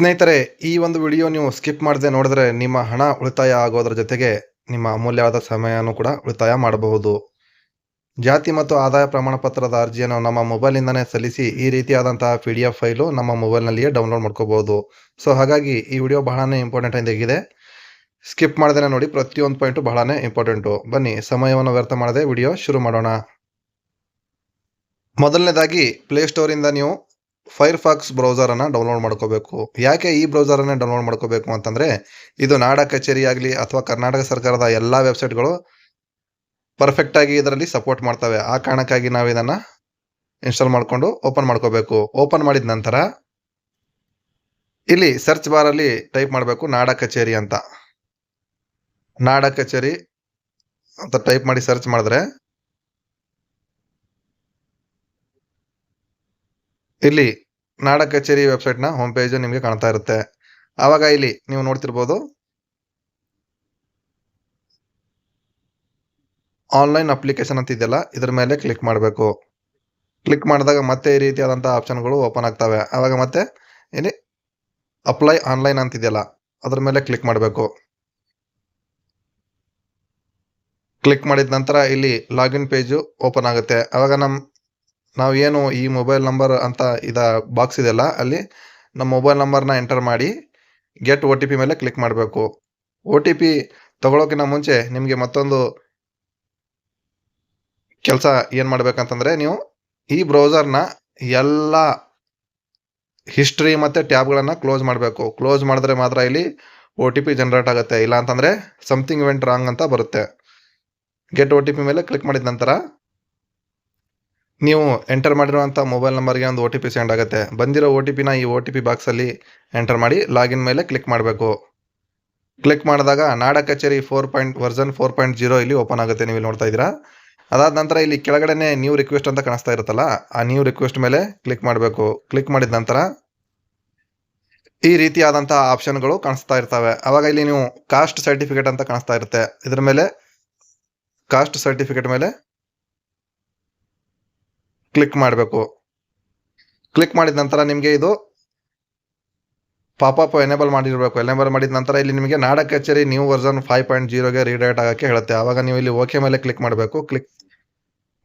ಸ್ನೇಹಿತರೆ, ಈ ಒಂದು ವಿಡಿಯೋ ನೀವು ಸ್ಕಿಪ್ ಮಾಡದೆ ನೋಡಿದ್ರೆ ನಿಮ್ಮ ಹಣ ಉಳಿತಾಯ ಆಗೋದ್ರ ಜೊತೆಗೆ ನಿಮ್ಮ ಅಮೂಲ್ಯವಾದ ಸಮಯನೂ ಕೂಡ ಉಳಿತಾಯ ಮಾಡಬಹುದು. ಜಾತಿ ಮತ್ತು ಆದಾಯ ಪ್ರಮಾಣ ಪತ್ರದ ಅರ್ಜಿಯನ್ನು ನಮ್ಮ ಮೊಬೈಲಿಂದನೇ ಸಲ್ಲಿಸಿ ಈ ರೀತಿಯಾದಂತಹ ಪಿ ಡಿ ಎಫ್ ಫೈಲು ನಮ್ಮ ಮೊಬೈಲ್ನಲ್ಲಿಯೇ ಡೌನ್ಲೋಡ್ ಮಾಡ್ಕೋಬಹುದು. ಸೊ, ಹಾಗಾಗಿ ಈ ವಿಡಿಯೋ ಬಹಳನೇ ಇಂಪಾರ್ಟೆಂಟ್ ಆಗಿದೆ ಸ್ಕಿಪ್ ಮಾಡ್ದೇನೆ ನೋಡಿ, ಪ್ರತಿಯೊಂದು ಪಾಯಿಂಟು ಬಹಳನೇ ಇಂಪಾರ್ಟೆಂಟು ಬನ್ನಿ, ಸಮಯವನ್ನು ವ್ಯರ್ಥ ಮಾಡದೆ ವಿಡಿಯೋ ಶುರು ಮಾಡೋಣ. ಮೊದಲನೇದಾಗಿ ಪ್ಲೇಸ್ಟೋರಿಂದ ನೀವು ಫೈರ್ಫಾಕ್ಸ್ ಬ್ರೌಸರನ್ನು ಡೌನ್ಲೋಡ್ ಮಾಡ್ಕೋಬೇಕು. ಯಾಕೆ ಈ ಬ್ರೌಸರನ್ನೇ ಡೌನ್ಲೋಡ್ ಮಾಡ್ಕೋಬೇಕು ಅಂತಂದರೆ, ಇದು ನಾಡ ಕಚೇರಿ ಆಗಲಿ ಅಥವಾ ಕರ್ನಾಟಕ ಸರ್ಕಾರದ ಎಲ್ಲ ವೆಬ್ಸೈಟ್ಗಳು ಪರ್ಫೆಕ್ಟಾಗಿ ಇದರಲ್ಲಿ ಸಪೋರ್ಟ್ ಮಾಡ್ತವೆ. ಆ ಕಾರಣಕ್ಕಾಗಿ ನಾವು ಇದನ್ನು ಇನ್ಸ್ಟಾಲ್ ಮಾಡಿಕೊಂಡು ಓಪನ್ ಮಾಡ್ಕೋಬೇಕು. ಓಪನ್ ಮಾಡಿದ ನಂತರ, ಇಲ್ಲಿ ಸರ್ಚ್ ಬಾರಲ್ಲಿ ಟೈಪ್ ಮಾಡಬೇಕು ನಾಡ ಕಚೇರಿ ಅಂತ. ನಾಡ ಕಚೇರಿ ಅಂತ ಟೈಪ್ ಮಾಡಿ ಸರ್ಚ್ ಮಾಡಿದ್ರೆ, ಇಲ್ಲಿ ನಾಡ ಕಚೇರಿ ವೆಬ್ಸೈಟ್ನ ಹೋಮ್ ಪೇಜ್ ನಿಮಗೆ ಕಾಣ್ತಾ ಇರುತ್ತೆ. ಆವಾಗ ಇಲ್ಲಿ ನೀವು ನೋಡ್ತಿರ್ಬೋದು. ಆನ್ಲೈನ್ ಅಪ್ಲಿಕೇಶನ್ ಅಂತ ಇದೆಯಲ್ಲ, ಇದ್ರ ಮೇಲೆ ಕ್ಲಿಕ್ ಮಾಡಬೇಕು. ಕ್ಲಿಕ್ ಮಾಡಿದಾಗ ಮತ್ತೆ ಈ ರೀತಿಯಾದಂಥ ಆಪ್ಷನ್ಗಳು ಓಪನ್ ಆಗ್ತವೆ. ಆವಾಗ ಮತ್ತೆ ಇಲ್ಲಿ ಅಪ್ಲೈ ಆನ್ಲೈನ್ ಅಂತಿದೆಯಲ್ಲ ಅದ್ರ ಮೇಲೆ ಕ್ಲಿಕ್ ಮಾಡಬೇಕು. ಕ್ಲಿಕ್ ಮಾಡಿದ ನಂತರ ಇಲ್ಲಿ ಲಾಗಿನ್ ಪೇಜು ಓಪನ್ ಆಗುತ್ತೆ. ಆವಾಗ ನಮ್ಮ ನಾವು ಏನು ಈ ಮೊಬೈಲ್ ನಂಬರ್ ಅಂತ ಇದ ಬಾಕ್ಸ್ ಇದೆಯಲ್ಲ, ಅಲ್ಲಿ ನಮ್ಮ ಮೊಬೈಲ್ ನಂಬರ್ನ ಎಂಟರ್ ಮಾಡಿ ಗೆಟ್ ಒ ಟಿ ಪಿ ಮೇಲೆ ಕ್ಲಿಕ್ ಮಾಡಬೇಕು. ಒ ಟಿ ಪಿ ತಗೊಳ್ಳೋಕ್ಕಿಂತ ಮುಂಚೆ ನಿಮಗೆ ಮತ್ತೊಂದು ಕೆಲಸ ಏನು ಮಾಡಬೇಕಂತಂದರೆ, ನೀವು ಈ ಬ್ರೌಸರ್ನ ಎಲ್ಲ ಹಿಸ್ಟ್ರಿ ಮತ್ತು ಟ್ಯಾಬ್ಗಳನ್ನು ಕ್ಲೋಸ್ ಮಾಡಬೇಕು. ಕ್ಲೋಸ್ ಮಾಡಿದ್ರೆ ಮಾತ್ರ ಇಲ್ಲಿ ಒ ಟಿ ಪಿ ಜನ್ರೇಟ್ ಆಗುತ್ತೆ. ಇಲ್ಲ ಅಂತಂದರೆ ಸಮಥಿಂಗ್ ವೆಂಟ್ ರಾಂಗ್ ಅಂತ ಬರುತ್ತೆ. ಗೆಟ್ ಒ ಟಿ ಪಿ ಮೇಲೆ ಕ್ಲಿಕ್ ಮಾಡಿದ ನಂತರ ನೀವು ಎಂಟರ್ ಮಾಡಿರುವಂಥ ಮೊಬೈಲ್ ನಂಬರ್ಗೆ ಒಂದು ಒ ಟಿ ಪಿ ಸೆಂಡ್ ಆಗುತ್ತೆ. ಬಂದಿರೋ ಒ ಟಿ ಪಿನ ಈ ಒ ಟಿ ಪಿ ಬಾಕ್ಸಲ್ಲಿ ಎಂಟರ್ ಮಾಡಿ ಲಾಗಿನ್ ಮೇಲೆ ಕ್ಲಿಕ್ ಮಾಡಬೇಕು. ಕ್ಲಿಕ್ ಮಾಡಿದಾಗ Nada Kacheri four point version four point zero ಇಲ್ಲಿ ಓಪನ್ ಆಗುತ್ತೆ ನೀವು ಇಲ್ಲಿ ನೋಡ್ತಾ ಇದ್ದೀರಾ. ಅದಾದ ನಂತರ ಇಲ್ಲಿ ಕೆಳಗಡೆನೆ ನ್ಯೂ ರಿಕ್ವೆಸ್ಟ್ ಅಂತ ಕಾಣಿಸ್ತಾ ಇರುತ್ತಲ್ಲ, ಆ ನ್ಯೂ ರಿಕ್ವೆಸ್ಟ್ ಮೇಲೆ ಕ್ಲಿಕ್ ಮಾಡಬೇಕು. ಕ್ಲಿಕ್ ಮಾಡಿದ ನಂತರ ಈ ರೀತಿಯಾದಂಥ ಆಪ್ಷನ್ಗಳು ಕಾಣಿಸ್ತಾ ಇರ್ತವೆ. ಅವಾಗ ಇಲ್ಲಿ ನೀವು ಕಾಸ್ಟ್ ಸರ್ಟಿಫಿಕೇಟ್ ಅಂತ ಕಾಣಿಸ್ತಾ ಇರುತ್ತೆ. ಇದರ ಮೇಲೆ ಕಾಸ್ಟ್ ಸರ್ಟಿಫಿಕೇಟ್ ಮೇಲೆ ಕ್ಲಿಕ್ ಮಾಡಬೇಕು. ಕ್ಲಿಕ್ ಮಾಡಿದ ನಂತರ ನಿಮಗೆ ಇದು ಪಾಪಪ್ ಎನೇಬಲ್ ಮಾಡಿರಬೇಕು. ಎನೇಬಲ್ ಮಾಡಿದ ನಂತರ ಇಲ್ಲಿ ನಿಮಗೆ ನಾಡ ಕಚೇರಿ ನ್ಯೂ ವರ್ಸನ್ ಫೈವ್ ಪಾಯಿಂಟ್ ಜೀರೋಗೆ ರೀಡೈಟ್ ಆಗೋಕ್ಕೆ ಹೇಳುತ್ತೆ. ಆವಾಗ ನೀವು ಇಲ್ಲಿ ಓಕೆ ಮೇಲೆ ಕ್ಲಿಕ್ ಮಾಡಬೇಕು. ಕ್ಲಿಕ್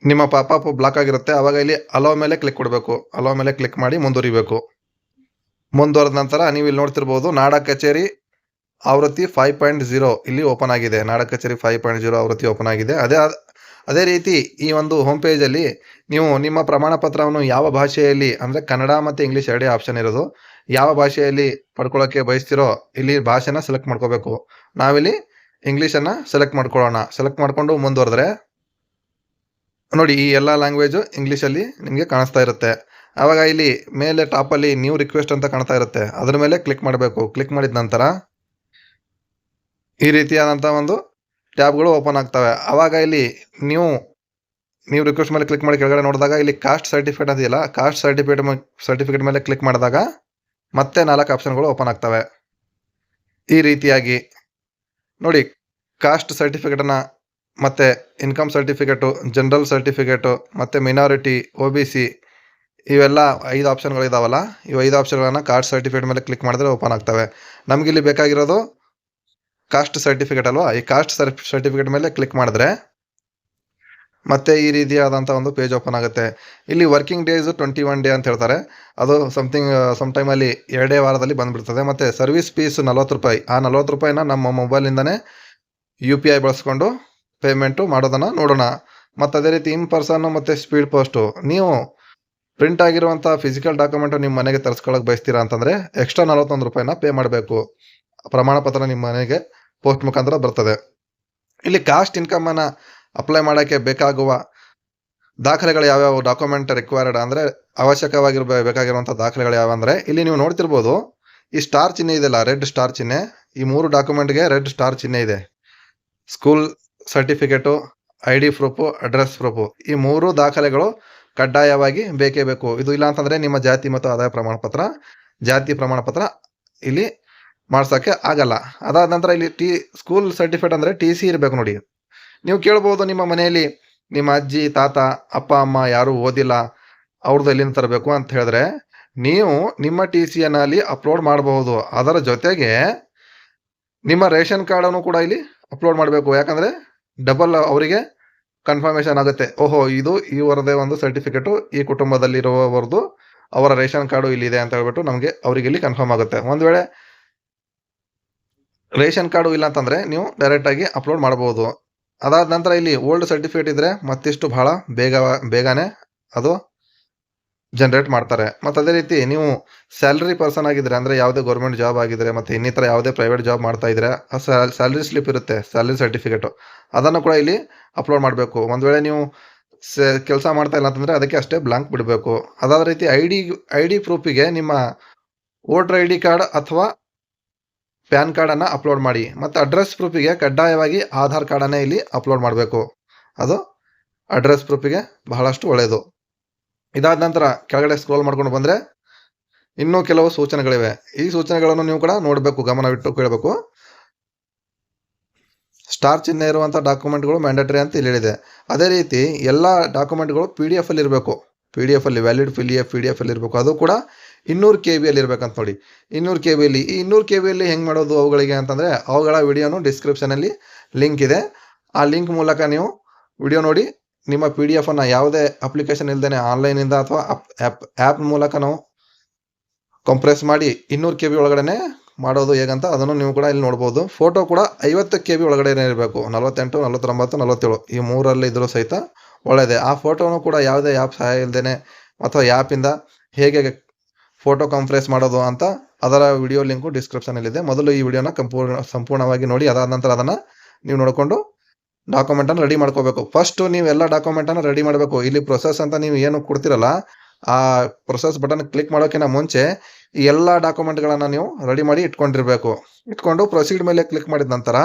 ನಿಮ್ಮ ಪಾಪಪ್ ಬ್ಲಾಕ್ ಆಗಿರುತ್ತೆ. ಆವಾಗ ಇಲ್ಲಿ ಅಲೋ ಮೇಲೆ ಕ್ಲಿಕ್ ಕೊಡಬೇಕು. ಅಲೋ ಮೇಲೆ ಕ್ಲಿಕ್ ಮಾಡಿ ಮುಂದುವರಿಬೇಕು. ಮುಂದುವರೆದ ನಂತರ ನೀವು ಇಲ್ಲಿ ನೋಡ್ತಿರ್ಬೋದು ನಾಡ ಕಚೇರಿ ಆವೃತ್ತಿ ಫೈವ್ ಪಾಯಿಂಟ್ ಜೀರೋ ಇಲ್ಲಿ ಓಪನ್ ಆಗಿದೆ. Nada Kacheri five point zero ಆವೃತ್ತಿ ಓಪನ್ ಆಗಿದೆ. ಅದೇ ಅದೇ ರೀತಿ ಈ ಒಂದು ಹೋಮ್ ಪೇಜಲ್ಲಿ ನೀವು ನಿಮ್ಮ ಪ್ರಮಾಣ ಪತ್ರವನ್ನು ಯಾವ ಭಾಷೆಯಲ್ಲಿ ಅಂದರೆ ಕನ್ನಡ ಮತ್ತು ಇಂಗ್ಲೀಷ್ ಎರಡೇ ಆಪ್ಷನ್ ಇರೋದು, ಯಾವ ಭಾಷೆಯಲ್ಲಿ ಪಡ್ಕೊಳ್ಳೋಕ್ಕೆ ಬಯಸ್ತಿರೋ ಇಲ್ಲಿ ಭಾಷೆನ ಸೆಲೆಕ್ಟ್ ಮಾಡ್ಕೋಬೇಕು. ನಾವಿಲ್ಲಿ ಇಂಗ್ಲೀಷನ್ನು ಸೆಲೆಕ್ಟ್ ಮಾಡ್ಕೊಳ್ಳೋಣ. ಸೆಲೆಕ್ಟ್ ಮಾಡಿಕೊಂಡು ಮುಂದುವರೆದ್ರೆ ನೋಡಿ ಈ ಎಲ್ಲ ಲ್ಯಾಂಗ್ವೇಜು ಇಂಗ್ಲೀಷಲ್ಲಿ ನಿಮಗೆ ಕಾಣಿಸ್ತಾ ಇರುತ್ತೆ. ಆವಾಗ ಇಲ್ಲಿ ಮೇಲೆ ಟಾಪಲ್ಲಿ ನ್ಯೂ ರಿಕ್ವೆಸ್ಟ್ ಅಂತ ಕಾಣ್ತಾ ಇರುತ್ತೆ. ಅದರ ಮೇಲೆ ಕ್ಲಿಕ್ ಮಾಡಬೇಕು. ಕ್ಲಿಕ್ ಮಾಡಿದ ನಂತರ ಈ ರೀತಿಯಾದಂಥ ಒಂದು ಟ್ಯಾಬ್ಗಳು ಓಪನ್ ಆಗ್ತವೆ. ಆವಾಗ ಇಲ್ಲಿ ನೀವು ನೀವು ರಿಕ್ವೆಸ್ಟ್ ಮೇಲೆ ಕ್ಲಿಕ್ ಮಾಡಿ ಕೆಳಗಡೆ ನೋಡಿದಾಗ ಇಲ್ಲಿ ಕಾಸ್ಟ್ ಸರ್ಟಿಫಿಕೇಟ್ ಅದಿಲ್ಲ ಕಾಸ್ಟ್ ಸರ್ಟಿಫಿಕೇಟ್ ಸರ್ಟಿಫಿಕೇಟ್ ಮೇಲೆ ಕ್ಲಿಕ್ ಮಾಡಿದಾಗ ಮತ್ತೆ ನಾಲ್ಕು ಆಪ್ಷನ್ಗಳು ಓಪನ್ ಆಗ್ತವೆ. ಈ ರೀತಿಯಾಗಿ. ನೋಡಿ ಕಾಸ್ಟ್ ಸರ್ಟಿಫಿಕೇಟನ್ನು ಮತ್ತು ಇನ್ಕಮ್ ಸರ್ಟಿಫಿಕೇಟು ಜನರಲ್ ಸರ್ಟಿಫಿಕೇಟು ಮತ್ತು ಮಿನಾರಿಟಿ ಒ ಬಿ ಸಿ ಇವೆಲ್ಲ ಐದು ಆಪ್ಷನ್ಗಳಿದಾವಲ್ಲ ಇವು ಐದು ಆಪ್ಷನ್ಗಳನ್ನು ಕಾಸ್ಟ್ ಸರ್ಟಿಫಿಕೇಟ್ ಮೇಲೆ ಕ್ಲಿಕ್ ಮಾಡಿದ್ರೆ ಓಪನ್ ಆಗ್ತವೆ. ನಮಗಿಲ್ಲಿ ಬೇಕಾಗಿರೋದು ಕಾಸ್ಟ್ ಸರ್ಟಿಫಿಕೇಟ್ ಅಲ್ವಾ? ಈ ಕಾಸ್ಟ್ ಸರ್ಟಿಫಿಕೇಟ್ ಮೇಲೆ ಕ್ಲಿಕ್ ಮಾಡಿದ್ರೆ ಮತ್ತೆ ಈ ರೀತಿಯಾದಂಥ ಒಂದು ಪೇಜ್ ಓಪನ್ ಆಗುತ್ತೆ. ಇಲ್ಲಿ working days twenty one day ಅಂತ ಹೇಳ್ತಾರೆ. ಅದು ಸಮಥಿಂಗ್ ಸಮ್ ಟೈಮಲ್ಲಿ ಎರಡೇ ವಾರದಲ್ಲಿ ಬಂದ್ಬಿಡ್ತದೆ. ಮತ್ತು ಸರ್ವಿಸ್ ಫೀಸ್ ನಲ್ವತ್ತು ರೂಪಾಯಿ. ಆ ನಲ್ವತ್ತು ರೂಪಾಯಿನ ನಮ್ಮ ಮೊಬೈಲಿಂದನೇ ಯು ಪಿ ಐ ಬಳಸ್ಕೊಂಡು ಪೇಮೆಂಟು ಮಾಡೋದನ್ನು ನೋಡೋಣ. ಮತ್ತು ಅದೇ ರೀತಿ ಇನ್ ಪರ್ಸನ್ನು ಮತ್ತು ಸ್ಪೀಡ್ ಪೋಸ್ಟು ನೀವು ಪ್ರಿಂಟ್ ಆಗಿರುವಂಥ ಫಿಸಿಕಲ್ ಡಾಕ್ಯುಮೆಂಟು ನಿಮ್ಮ ಮನೆಗೆ ತರಿಸ್ಕೊಳ್ಳೋಕೆ ಬಯಸ್ತೀರಾ ಅಂತಂದರೆ ಎಕ್ಸ್ಟ್ರಾ ನಲ್ವತ್ತೊಂದು ರೂಪಾಯಿನ ಪೇ ಮಾಡಬೇಕು. ಪ್ರಮಾಣ ಪತ್ರ ನಿಮ್ಮ ಮನೆಗೆ ಪೋಸ್ಟ್ ಮುಖಾಂತರ ಬರ್ತದೆ. ಇಲ್ಲಿ ಕಾಸ್ಟ್ ಇನ್ಕಮನ್ನು ಅಪ್ಲೈ ಮಾಡೋಕ್ಕೆ ಬೇಕಾಗುವ ದಾಖಲೆಗಳು ಯಾವ್ಯಾವ ಡಾಕ್ಯುಮೆಂಟ್ ರಿಕ್ವೈರ್ಡ್ ಅಂದರೆ ಅವಶ್ಯಕವಾಗಿರ್ಬೇ ಬೇಕಾಗಿರುವಂಥ ದಾಖಲೆಗಳು ಯಾವ ಅಂದರೆ ಇಲ್ಲಿ ನೀವು ನೋಡ್ತಿರ್ಬೋದು ಈ ಸ್ಟಾರ್ ಚಿಹ್ನೆ ಇದೆಯಲ್ಲ ರೆಡ್ ಸ್ಟಾರ್ ಚಿಹ್ನೆ. ಈ ಮೂರು ಡಾಕ್ಯುಮೆಂಟ್ಗೆ ರೆಡ್ ಸ್ಟಾರ್ ಚಿಹ್ನೆ ಇದೆ. School certificate I D proof address proof ಈ ಮೂರು ದಾಖಲೆಗಳು ಕಡ್ಡಾಯವಾಗಿ ಬೇಕೇ ಬೇಕು. ಇದು ಇಲ್ಲ ಅಂತಂದರೆ ನಿಮ್ಮ ಜಾತಿ ಮತ್ತು ಆದಾಯ ಪ್ರಮಾಣ ಪತ್ರ ಜಾತಿ ಪ್ರಮಾಣ ಪತ್ರ ಇಲ್ಲಿ ಮಾಡ್ಸೋಕ್ಕೆ ಆಗಲ್ಲ. ಅದಾದ ನಂತರ ಇಲ್ಲಿ ಟಿ ಸ್ಕೂಲ್ ಸರ್ಟಿಫಿಕೇಟ್ ಅಂದರೆ ಟಿ ಸಿ ಇರಬೇಕು ನೋಡಿ. ನೀವು ಕೇಳ್ಬೋದು ನಿಮ್ಮ ಮನೆಯಲ್ಲಿ ನಿಮ್ಮ ಅಜ್ಜಿ, ತಾತ, ಅಪ್ಪ, ಅಮ್ಮ ಯಾರೂ ಓದಿಲ್ಲ ಅವ್ರದ್ದು ಎಲ್ಲಿಂದ ತರಬೇಕು ಅಂತ ಹೇಳಿದ್ರೆ ನೀವು ನಿಮ್ಮ ಟಿ ಸಿಯನ್ನು ಅಲ್ಲಿ ಅಪ್ಲೋಡ್ ಮಾಡಬಹುದು. ಅದರ ಜೊತೆಗೆ ನಿಮ್ಮ ರೇಷನ್ ಕಾರ್ಡನ್ನು ಕೂಡ ಇಲ್ಲಿ ಅಪ್ಲೋಡ್ ಮಾಡಬೇಕು. ಯಾಕಂದರೆ ಡಬಲ್ ಅವರಿಗೆ ಕನ್ಫರ್ಮೇಷನ್ ಆಗುತ್ತೆ. ಓಹೋ, ಇದು ಇವರದೇ ಒಂದು ಸರ್ಟಿಫಿಕೇಟು ಈ ಕುಟುಂಬದಲ್ಲಿರುವವರದು ಅವರ ರೇಷನ್ ಕಾರ್ಡು ಇಲ್ಲಿದೆ ಅಂತ ಹೇಳ್ಬಿಟ್ಟು ನಮಗೆ ಅವರಿಗೆ ಇಲ್ಲಿ ಕನ್ಫರ್ಮ್ ಆಗುತ್ತೆ. ಒಂದು ವೇಳೆ ರೇಷನ್ ಕಾರ್ಡು ಇಲ್ಲ ಅಂತಂದರೆ ನೀವು ಡೈರೆಕ್ಟಾಗಿ ಅಪ್ಲೋಡ್ ಮಾಡ್ಬೋದು ಅದಾದ ನಂತರ ಇಲ್ಲಿ ಓಲ್ಡ್ ಸರ್ಟಿಫಿಕೇಟ್ ಇದ್ದರೆ ಮತ್ತಿಷ್ಟು ಬಹಳ ಬೇಗ, ಬೇಗನೆ ಅದು ಜನ್ರೇಟ್ ಮಾಡ್ತಾರೆ. ಮತ್ತು ಅದೇ ರೀತಿ ನೀವು ಸ್ಯಾಲ್ರಿ ಪರ್ಸನ್ ಆಗಿದ್ದರೆ ಅಂದರೆ ಯಾವುದೇ ಗೌರ್ಮೆಂಟ್ ಜಾಬ್ ಆಗಿದ್ದರೆ ಮತ್ತು ಇನ್ನಿತರ ಯಾವುದೇ ಪ್ರೈವೇಟ್ ಜಾಬ್ ಮಾಡ್ತಾ ಇದ್ದರೆ ಆ ಸ್ಯಾಲ್ರಿ ಸ್ಲಿಪ್ ಇರುತ್ತೆ ಸ್ಯಾಲ್ರಿ ಸರ್ಟಿಫಿಕೇಟು ಅದನ್ನು ಕೂಡ ಇಲ್ಲಿ ಅಪ್ಲೋಡ್ ಮಾಡಬೇಕು. ಒಂದು ವೇಳೆ ನೀವು ಕೆಲಸ ಮಾಡ್ತಾ ಇಲ್ಲ ಅಂತಂದರೆ ಅದಕ್ಕೆ ಅಷ್ಟೇ ಬ್ಲಾಂಕ್ ಬಿಡಬೇಕು. ಅದಾದ ರೀತಿ ಐ ಡಿ ಪ್ರೂಫಿಗೆ ನಿಮ್ಮ ವೋಟರ್ ಐ ಕಾರ್ಡ್ ಅಥವಾ ಪ್ಯಾನ್ ಕಾರ್ಡನ್ನು ಅಪ್ಲೋಡ್ ಮಾಡಿ ಮತ್ತು ಅಡ್ರೆಸ್ ಪ್ರೂಫಿಗೆ ಕಡ್ಡಾಯವಾಗಿ ಆಧಾರ್ ಕಾರ್ಡನ್ನೇ ಇಲ್ಲಿ ಅಪ್ಲೋಡ್ ಮಾಡಬೇಕು. ಅದು ಅಡ್ರೆಸ್ ಪ್ರೂಫಿಗೆ ಬಹಳಷ್ಟು ಒಳ್ಳೆಯದು ಇದಾದ ನಂತರ ಕೆಳಗಡೆ ಸ್ಕ್ರೋಲ್ ಮಾಡ್ಕೊಂಡು ಬಂದರೆ ಇನ್ನೂ ಕೆಲವು ಸೂಚನೆಗಳಿವೆ. ಈ ಸೂಚನೆಗಳನ್ನು ನೀವು ಕೂಡ ನೋಡಬೇಕು, ಗಮನವಿಟ್ಟು ಕೇಳಬೇಕು. ಸ್ಟಾರ್ ಚಿಹ್ನೆ ಇರುವಂಥ ಡಾಕ್ಯುಮೆಂಟ್ಗಳು ಮ್ಯಾಂಡೇಟರಿ ಅಂತ ಇಲ್ಲಿ ಹೇಳಿದೆ. ಅದೇ ರೀತಿ ಎಲ್ಲ ಡಾಕ್ಯುಮೆಂಟ್ಗಳು ಪಿ ಡಿ ಎಫ್ ಅಲ್ಲಿ ಇರಬೇಕು P D ಎಫಲ್ಲಿ valid P D F P D F ಅಲ್ಲಿ ಇರಬೇಕು ಅದು ಕೂಡ ಇನ್ನೂರು ಕೆ ಬಿಯಲ್ಲಿ ಇರಬೇಕಂತ ನೋಡಿ. ಇನ್ನೂರು ಕೆ ಬಿಯಲ್ಲಿ ಈ ಇನ್ನೂರು ಕೆ ವಿಯಲ್ಲಿ ಹೆಂಗೆ ಮಾಡೋದು ಅವುಗಳಿಗೆ ಅಂತಂದರೆ, ಅವುಗಳ ವಿಡಿಯೋನು ಡಿಸ್ಕ್ರಿಪ್ಷನಲ್ಲಿ ಲಿಂಕ್ ಇದೆ. ಆ ಲಿಂಕ್ ಮೂಲಕ ನೀವು ವಿಡಿಯೋ ನೋಡಿ, ನಿಮ್ಮ ಪಿ ಡಿ ಎಫನ್ನು ಯಾವುದೇ ಅಪ್ಲಿಕೇಶನ್ ಇಲ್ಲದೇ ಆನ್ಲೈನಿಂದ ಅಥವಾ ಆ್ಯಪ್ ಆ್ಯಪ್ ಮೂಲಕ ನಾವು ಕಂಪ್ರೆಸ್ ಮಾಡಿ ಇನ್ನೂರು ಕೆ ಬಿ ಒಳಗಡೆ ಮಾಡೋದು ಹೇಗಂತ ಅದನ್ನು ನೀವು ಕೂಡ ಇಲ್ಲಿ ನೋಡ್ಬೋದು. ಫೋಟೋ ಕೂಡ ಐವತ್ತು ಕೆ ಬಿ ಒಳಗಡೆ ಇರಬೇಕು. ನಲವತ್ತೆಂಟು, ನಲವತ್ತೊಂಬತ್ತು, ನಲವತ್ತೇಳು ಈ ಮೂರಲ್ಲಿ ಇದ್ರೂ ಸಹಿತ ಒಳ್ಳೆಯದೇ. ಆ ಫೋಟೋನು ಕೂಡ ಯಾವುದೇ ಆ್ಯಪ್ ಸಹಾಯ ಇಲ್ಲದೇ ಅಥವಾ ಆ್ಯಪಿಂದ ಹೇಗೆ ಫೋಟೋ ಕಾನ್ಫರೆನ್ಸ್ ಮಾಡೋದು ಅಂತ ಅದರ ವಿಡಿಯೋ ಲಿಂಕು ಡಿಸ್ಕ್ರಿಪ್ಷನಲ್ಲಿದೆ ಮೊದಲು ಈ ವಿಡಿಯೋನ ಸಂಪೂರ್ಣ ಸಂಪೂರ್ಣವಾಗಿ ನೋಡಿ, ಅದಾದ ನಂತರ ಅದನ್ನು ನೀವು ನೋಡಿಕೊಂಡು ಡಾಕ್ಯುಮೆಂಟನ್ನು ರೆಡಿ ಮಾಡ್ಕೋಬೇಕು. ಫಸ್ಟು ನೀವು ಎಲ್ಲ ಡಾಕ್ಯುಮೆಂಟನ್ನು ರೆಡಿ ಮಾಡಬೇಕು. ಇಲ್ಲಿ ಪ್ರೊಸೆಸ್ ಅಂತ ನೀವು ಏನು ಕೊಡ್ತಿರಲ್ಲ, ಆ ಪ್ರೊಸೆಸ್ ಬಟನ್ ಕ್ಲಿಕ್ ಮಾಡೋಕ್ಕಿಂತ ಮುಂಚೆ ಈ ಎಲ್ಲ ಡಾಕ್ಯುಮೆಂಟ್ಗಳನ್ನು ನೀವು ರೆಡಿ ಮಾಡಿ ಇಟ್ಕೊಂಡಿರ್ಬೇಕು. ಇಟ್ಕೊಂಡು ಪ್ರೊಸೀಡ್ ಮೇಲೆ ಕ್ಲಿಕ್ ಮಾಡಿದ ನಂತರ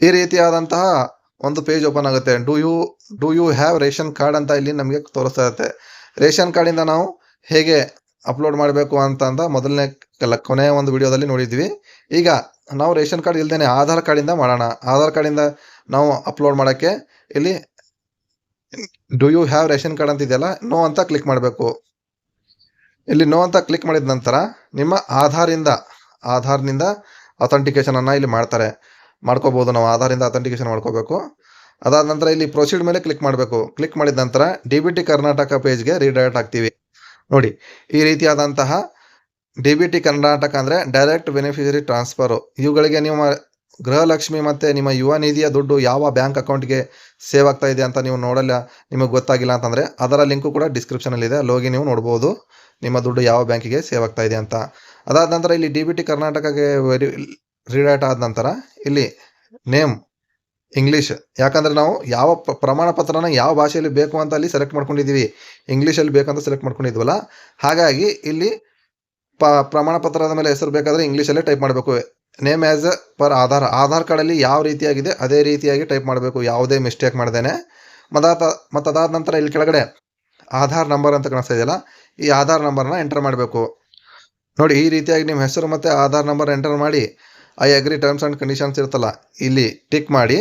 ಈ ರೀತಿಯಾದಂತಹ ಒಂದು ಪೇಜ್ ಓಪನ್ ಆಗುತ್ತೆ. Do you do you have ration card ಅಂತ ಇಲ್ಲಿ ನಮಗೆ ತೋರಿಸ್ತಾ ಇರುತ್ತೆ. ರೇಷನ್ ಕಾರ್ಡಿಂದ ನಾವು ಹೇಗೆ ಅಪ್ಲೋಡ್ ಮಾಡಬೇಕು ಅಂತ ಅಂದ ಮೊದಲನೇ ಕೆಲ ಕೊನೆಯ ಒಂದು ವಿಡಿಯೋದಲ್ಲಿ ನೋಡಿದ್ವಿ. ಈಗ ನಾವು ರೇಷನ್ ಕಾರ್ಡ್ ಇಲ್ದೇನೆ ಆಧಾರ್ ಕಾರ್ಡಿಂದ ಮಾಡೋಣ. ಆಧಾರ್ ಕಾರ್ಡಿಂದ ನಾವು ಅಪ್ಲೋಡ್ ಮಾಡೋಕ್ಕೆ ಇಲ್ಲಿ do you have ration card ಅಂತ ಇದೆಯಲ್ಲ ನೋ ಅಂತ ಕ್ಲಿಕ್ ಮಾಡಬೇಕು. ಇಲ್ಲಿ ನೋ ಅಂತ ಕ್ಲಿಕ್ ಮಾಡಿದ ನಂತರ ನಿಮ್ಮ ಆಧಾರಿಂದ, ಆಧಾರ್ನಿಂದ ಅಥೆಂಟಿಕೇಷನನ್ನು ಇಲ್ಲಿ ಮಾಡ್ತಾರೆ. ಮಾಡ್ಕೋಬೋದು ನಾವು ಆಧಾರಿಂದ ಅಥೆಂಟಿಕೇಷನ್ ಮಾಡ್ಕೋಬೇಕು. ಅದಾದ ನಂತರ ಇಲ್ಲಿ ಪ್ರೊಸೀಡ್ ಮೇಲೆ ಕ್ಲಿಕ್ ಮಾಡಬೇಕು. ಕ್ಲಿಕ್ ಮಾಡಿದ ನಂತರ ಡಿ ಬಿ ಟಿ ಕರ್ನಾಟಕ ಪೇಜ್ಗೆ ರೀಡೈರೆಕ್ಟ್ ಆಗ್ತೀವಿ. ನೋಡಿ, ಈ ರೀತಿಯಾದಂತಹ ಡಿ ಬಿ ಟಿ ಕರ್ನಾಟಕ ಅಂದರೆ ಡೈರೆಕ್ಟ್ ಬೆನಿಫಿಷರಿ ಟ್ರಾನ್ಸ್ಫರು ಇವುಗಳಿಗೆ ನಿಮ್ಮ ಗೃಹಲಕ್ಷ್ಮಿ ಮತ್ತು ನಿಮ್ಮ ಯುವ ನಿಧಿಯ ದುಡ್ಡು ಯಾವ ಬ್ಯಾಂಕ್ ಅಕೌಂಟ್ಗೆ ಸೇವ್ ಆಗ್ತಾ ಇದೆ ಅಂತ ನೀವು ನೋಡಲ್ಲ, ನಿಮಗೆ ಗೊತ್ತಾಗಿಲ್ಲ ಅಂತಂದರೆ ಅದರ ಲಿಂಕು ಕೂಡ ಡಿಸ್ಕ್ರಿಪ್ಷನಲ್ಲಿದೆ ಅಲ್ಲೋಗಿ ನೀವು ನೋಡ್ಬೋದು, ನಿಮ್ಮ ದುಡ್ಡು ಯಾವ ಬ್ಯಾಂಕಿಗೆ ಸೇವ್ ಆಗ್ತಾ ಇದೆ ಅಂತ. ಅದಾದ ನಂತರ ಇಲ್ಲಿ ಡಿ ಬಿ ಟಿ ಕರ್ನಾಟಕಕ್ಕೆ ವೆರಿ ರಿಡೈಟ್ ಆದ ನಂತರ ಇಲ್ಲಿ ನೇಮ್ ಇಂಗ್ಲೀಷ್ ಯಾಕಂದರೆ ನಾವು ಯಾವ ಪ್ರಮಾಣ ಪತ್ರನ ಯಾವ ಭಾಷೆಯಲ್ಲಿ ಬೇಕು ಅಂತ ಅಲ್ಲಿ ಸೆಲೆಕ್ಟ್ ಮಾಡ್ಕೊಂಡಿದ್ದೀವಿ. ಇಂಗ್ಲೀಷಲ್ಲಿ ಬೇಕಂತ ಸೆಲೆಕ್ಟ್ ಮಾಡ್ಕೊಂಡಿದ್ವಲ್ಲ? ಹಾಗಾಗಿ ಇಲ್ಲಿ ಪ, ಪ್ರಮಾಣ ಪತ್ರದ ಮೇಲೆ ಹೆಸರು ಬೇಕಾದರೆ ಇಂಗ್ಲೀಷಲ್ಲೇ ಟೈಪ್ ಮಾಡಬೇಕು. Name as per Aadhaar. Aadhaar ಕಾರ್ಡಲ್ಲಿ ಯಾವ ರೀತಿಯಾಗಿದೆ, ಅದೇ ರೀತಿಯಾಗಿ ಟೈಪ್ ಮಾಡಬೇಕು. ಯಾವುದೇ ಮಿಸ್ಟೇಕ್ ಮಾಡ್ದೇನೆ. ಮದಾತ ಮತ್ತು ನಂತರ ಇಲ್ಲಿ ಕೆಳಗಡೆ ಆಧಾರ್ ನಂಬರ್ ಅಂತ ಕಾಣಿಸ್ತಾ ಇದೆಯಲ್ಲ, ಈ ಆಧಾರ್ ನಂಬರ್ನ ಎಂಟರ್ ಮಾಡಬೇಕು. ನೋಡಿ, ಈ ರೀತಿಯಾಗಿ ನಿಮ್ಮ ಹೆಸರು ಮತ್ತು ಆಧಾರ್ ನಂಬರ್ ಎಂಟರ್ ಮಾಡಿ I agree terms and conditions ಇರುತ್ತಲ್ಲ, ಇಲ್ಲಿ ಟಿಕ್ ಮಾಡಿ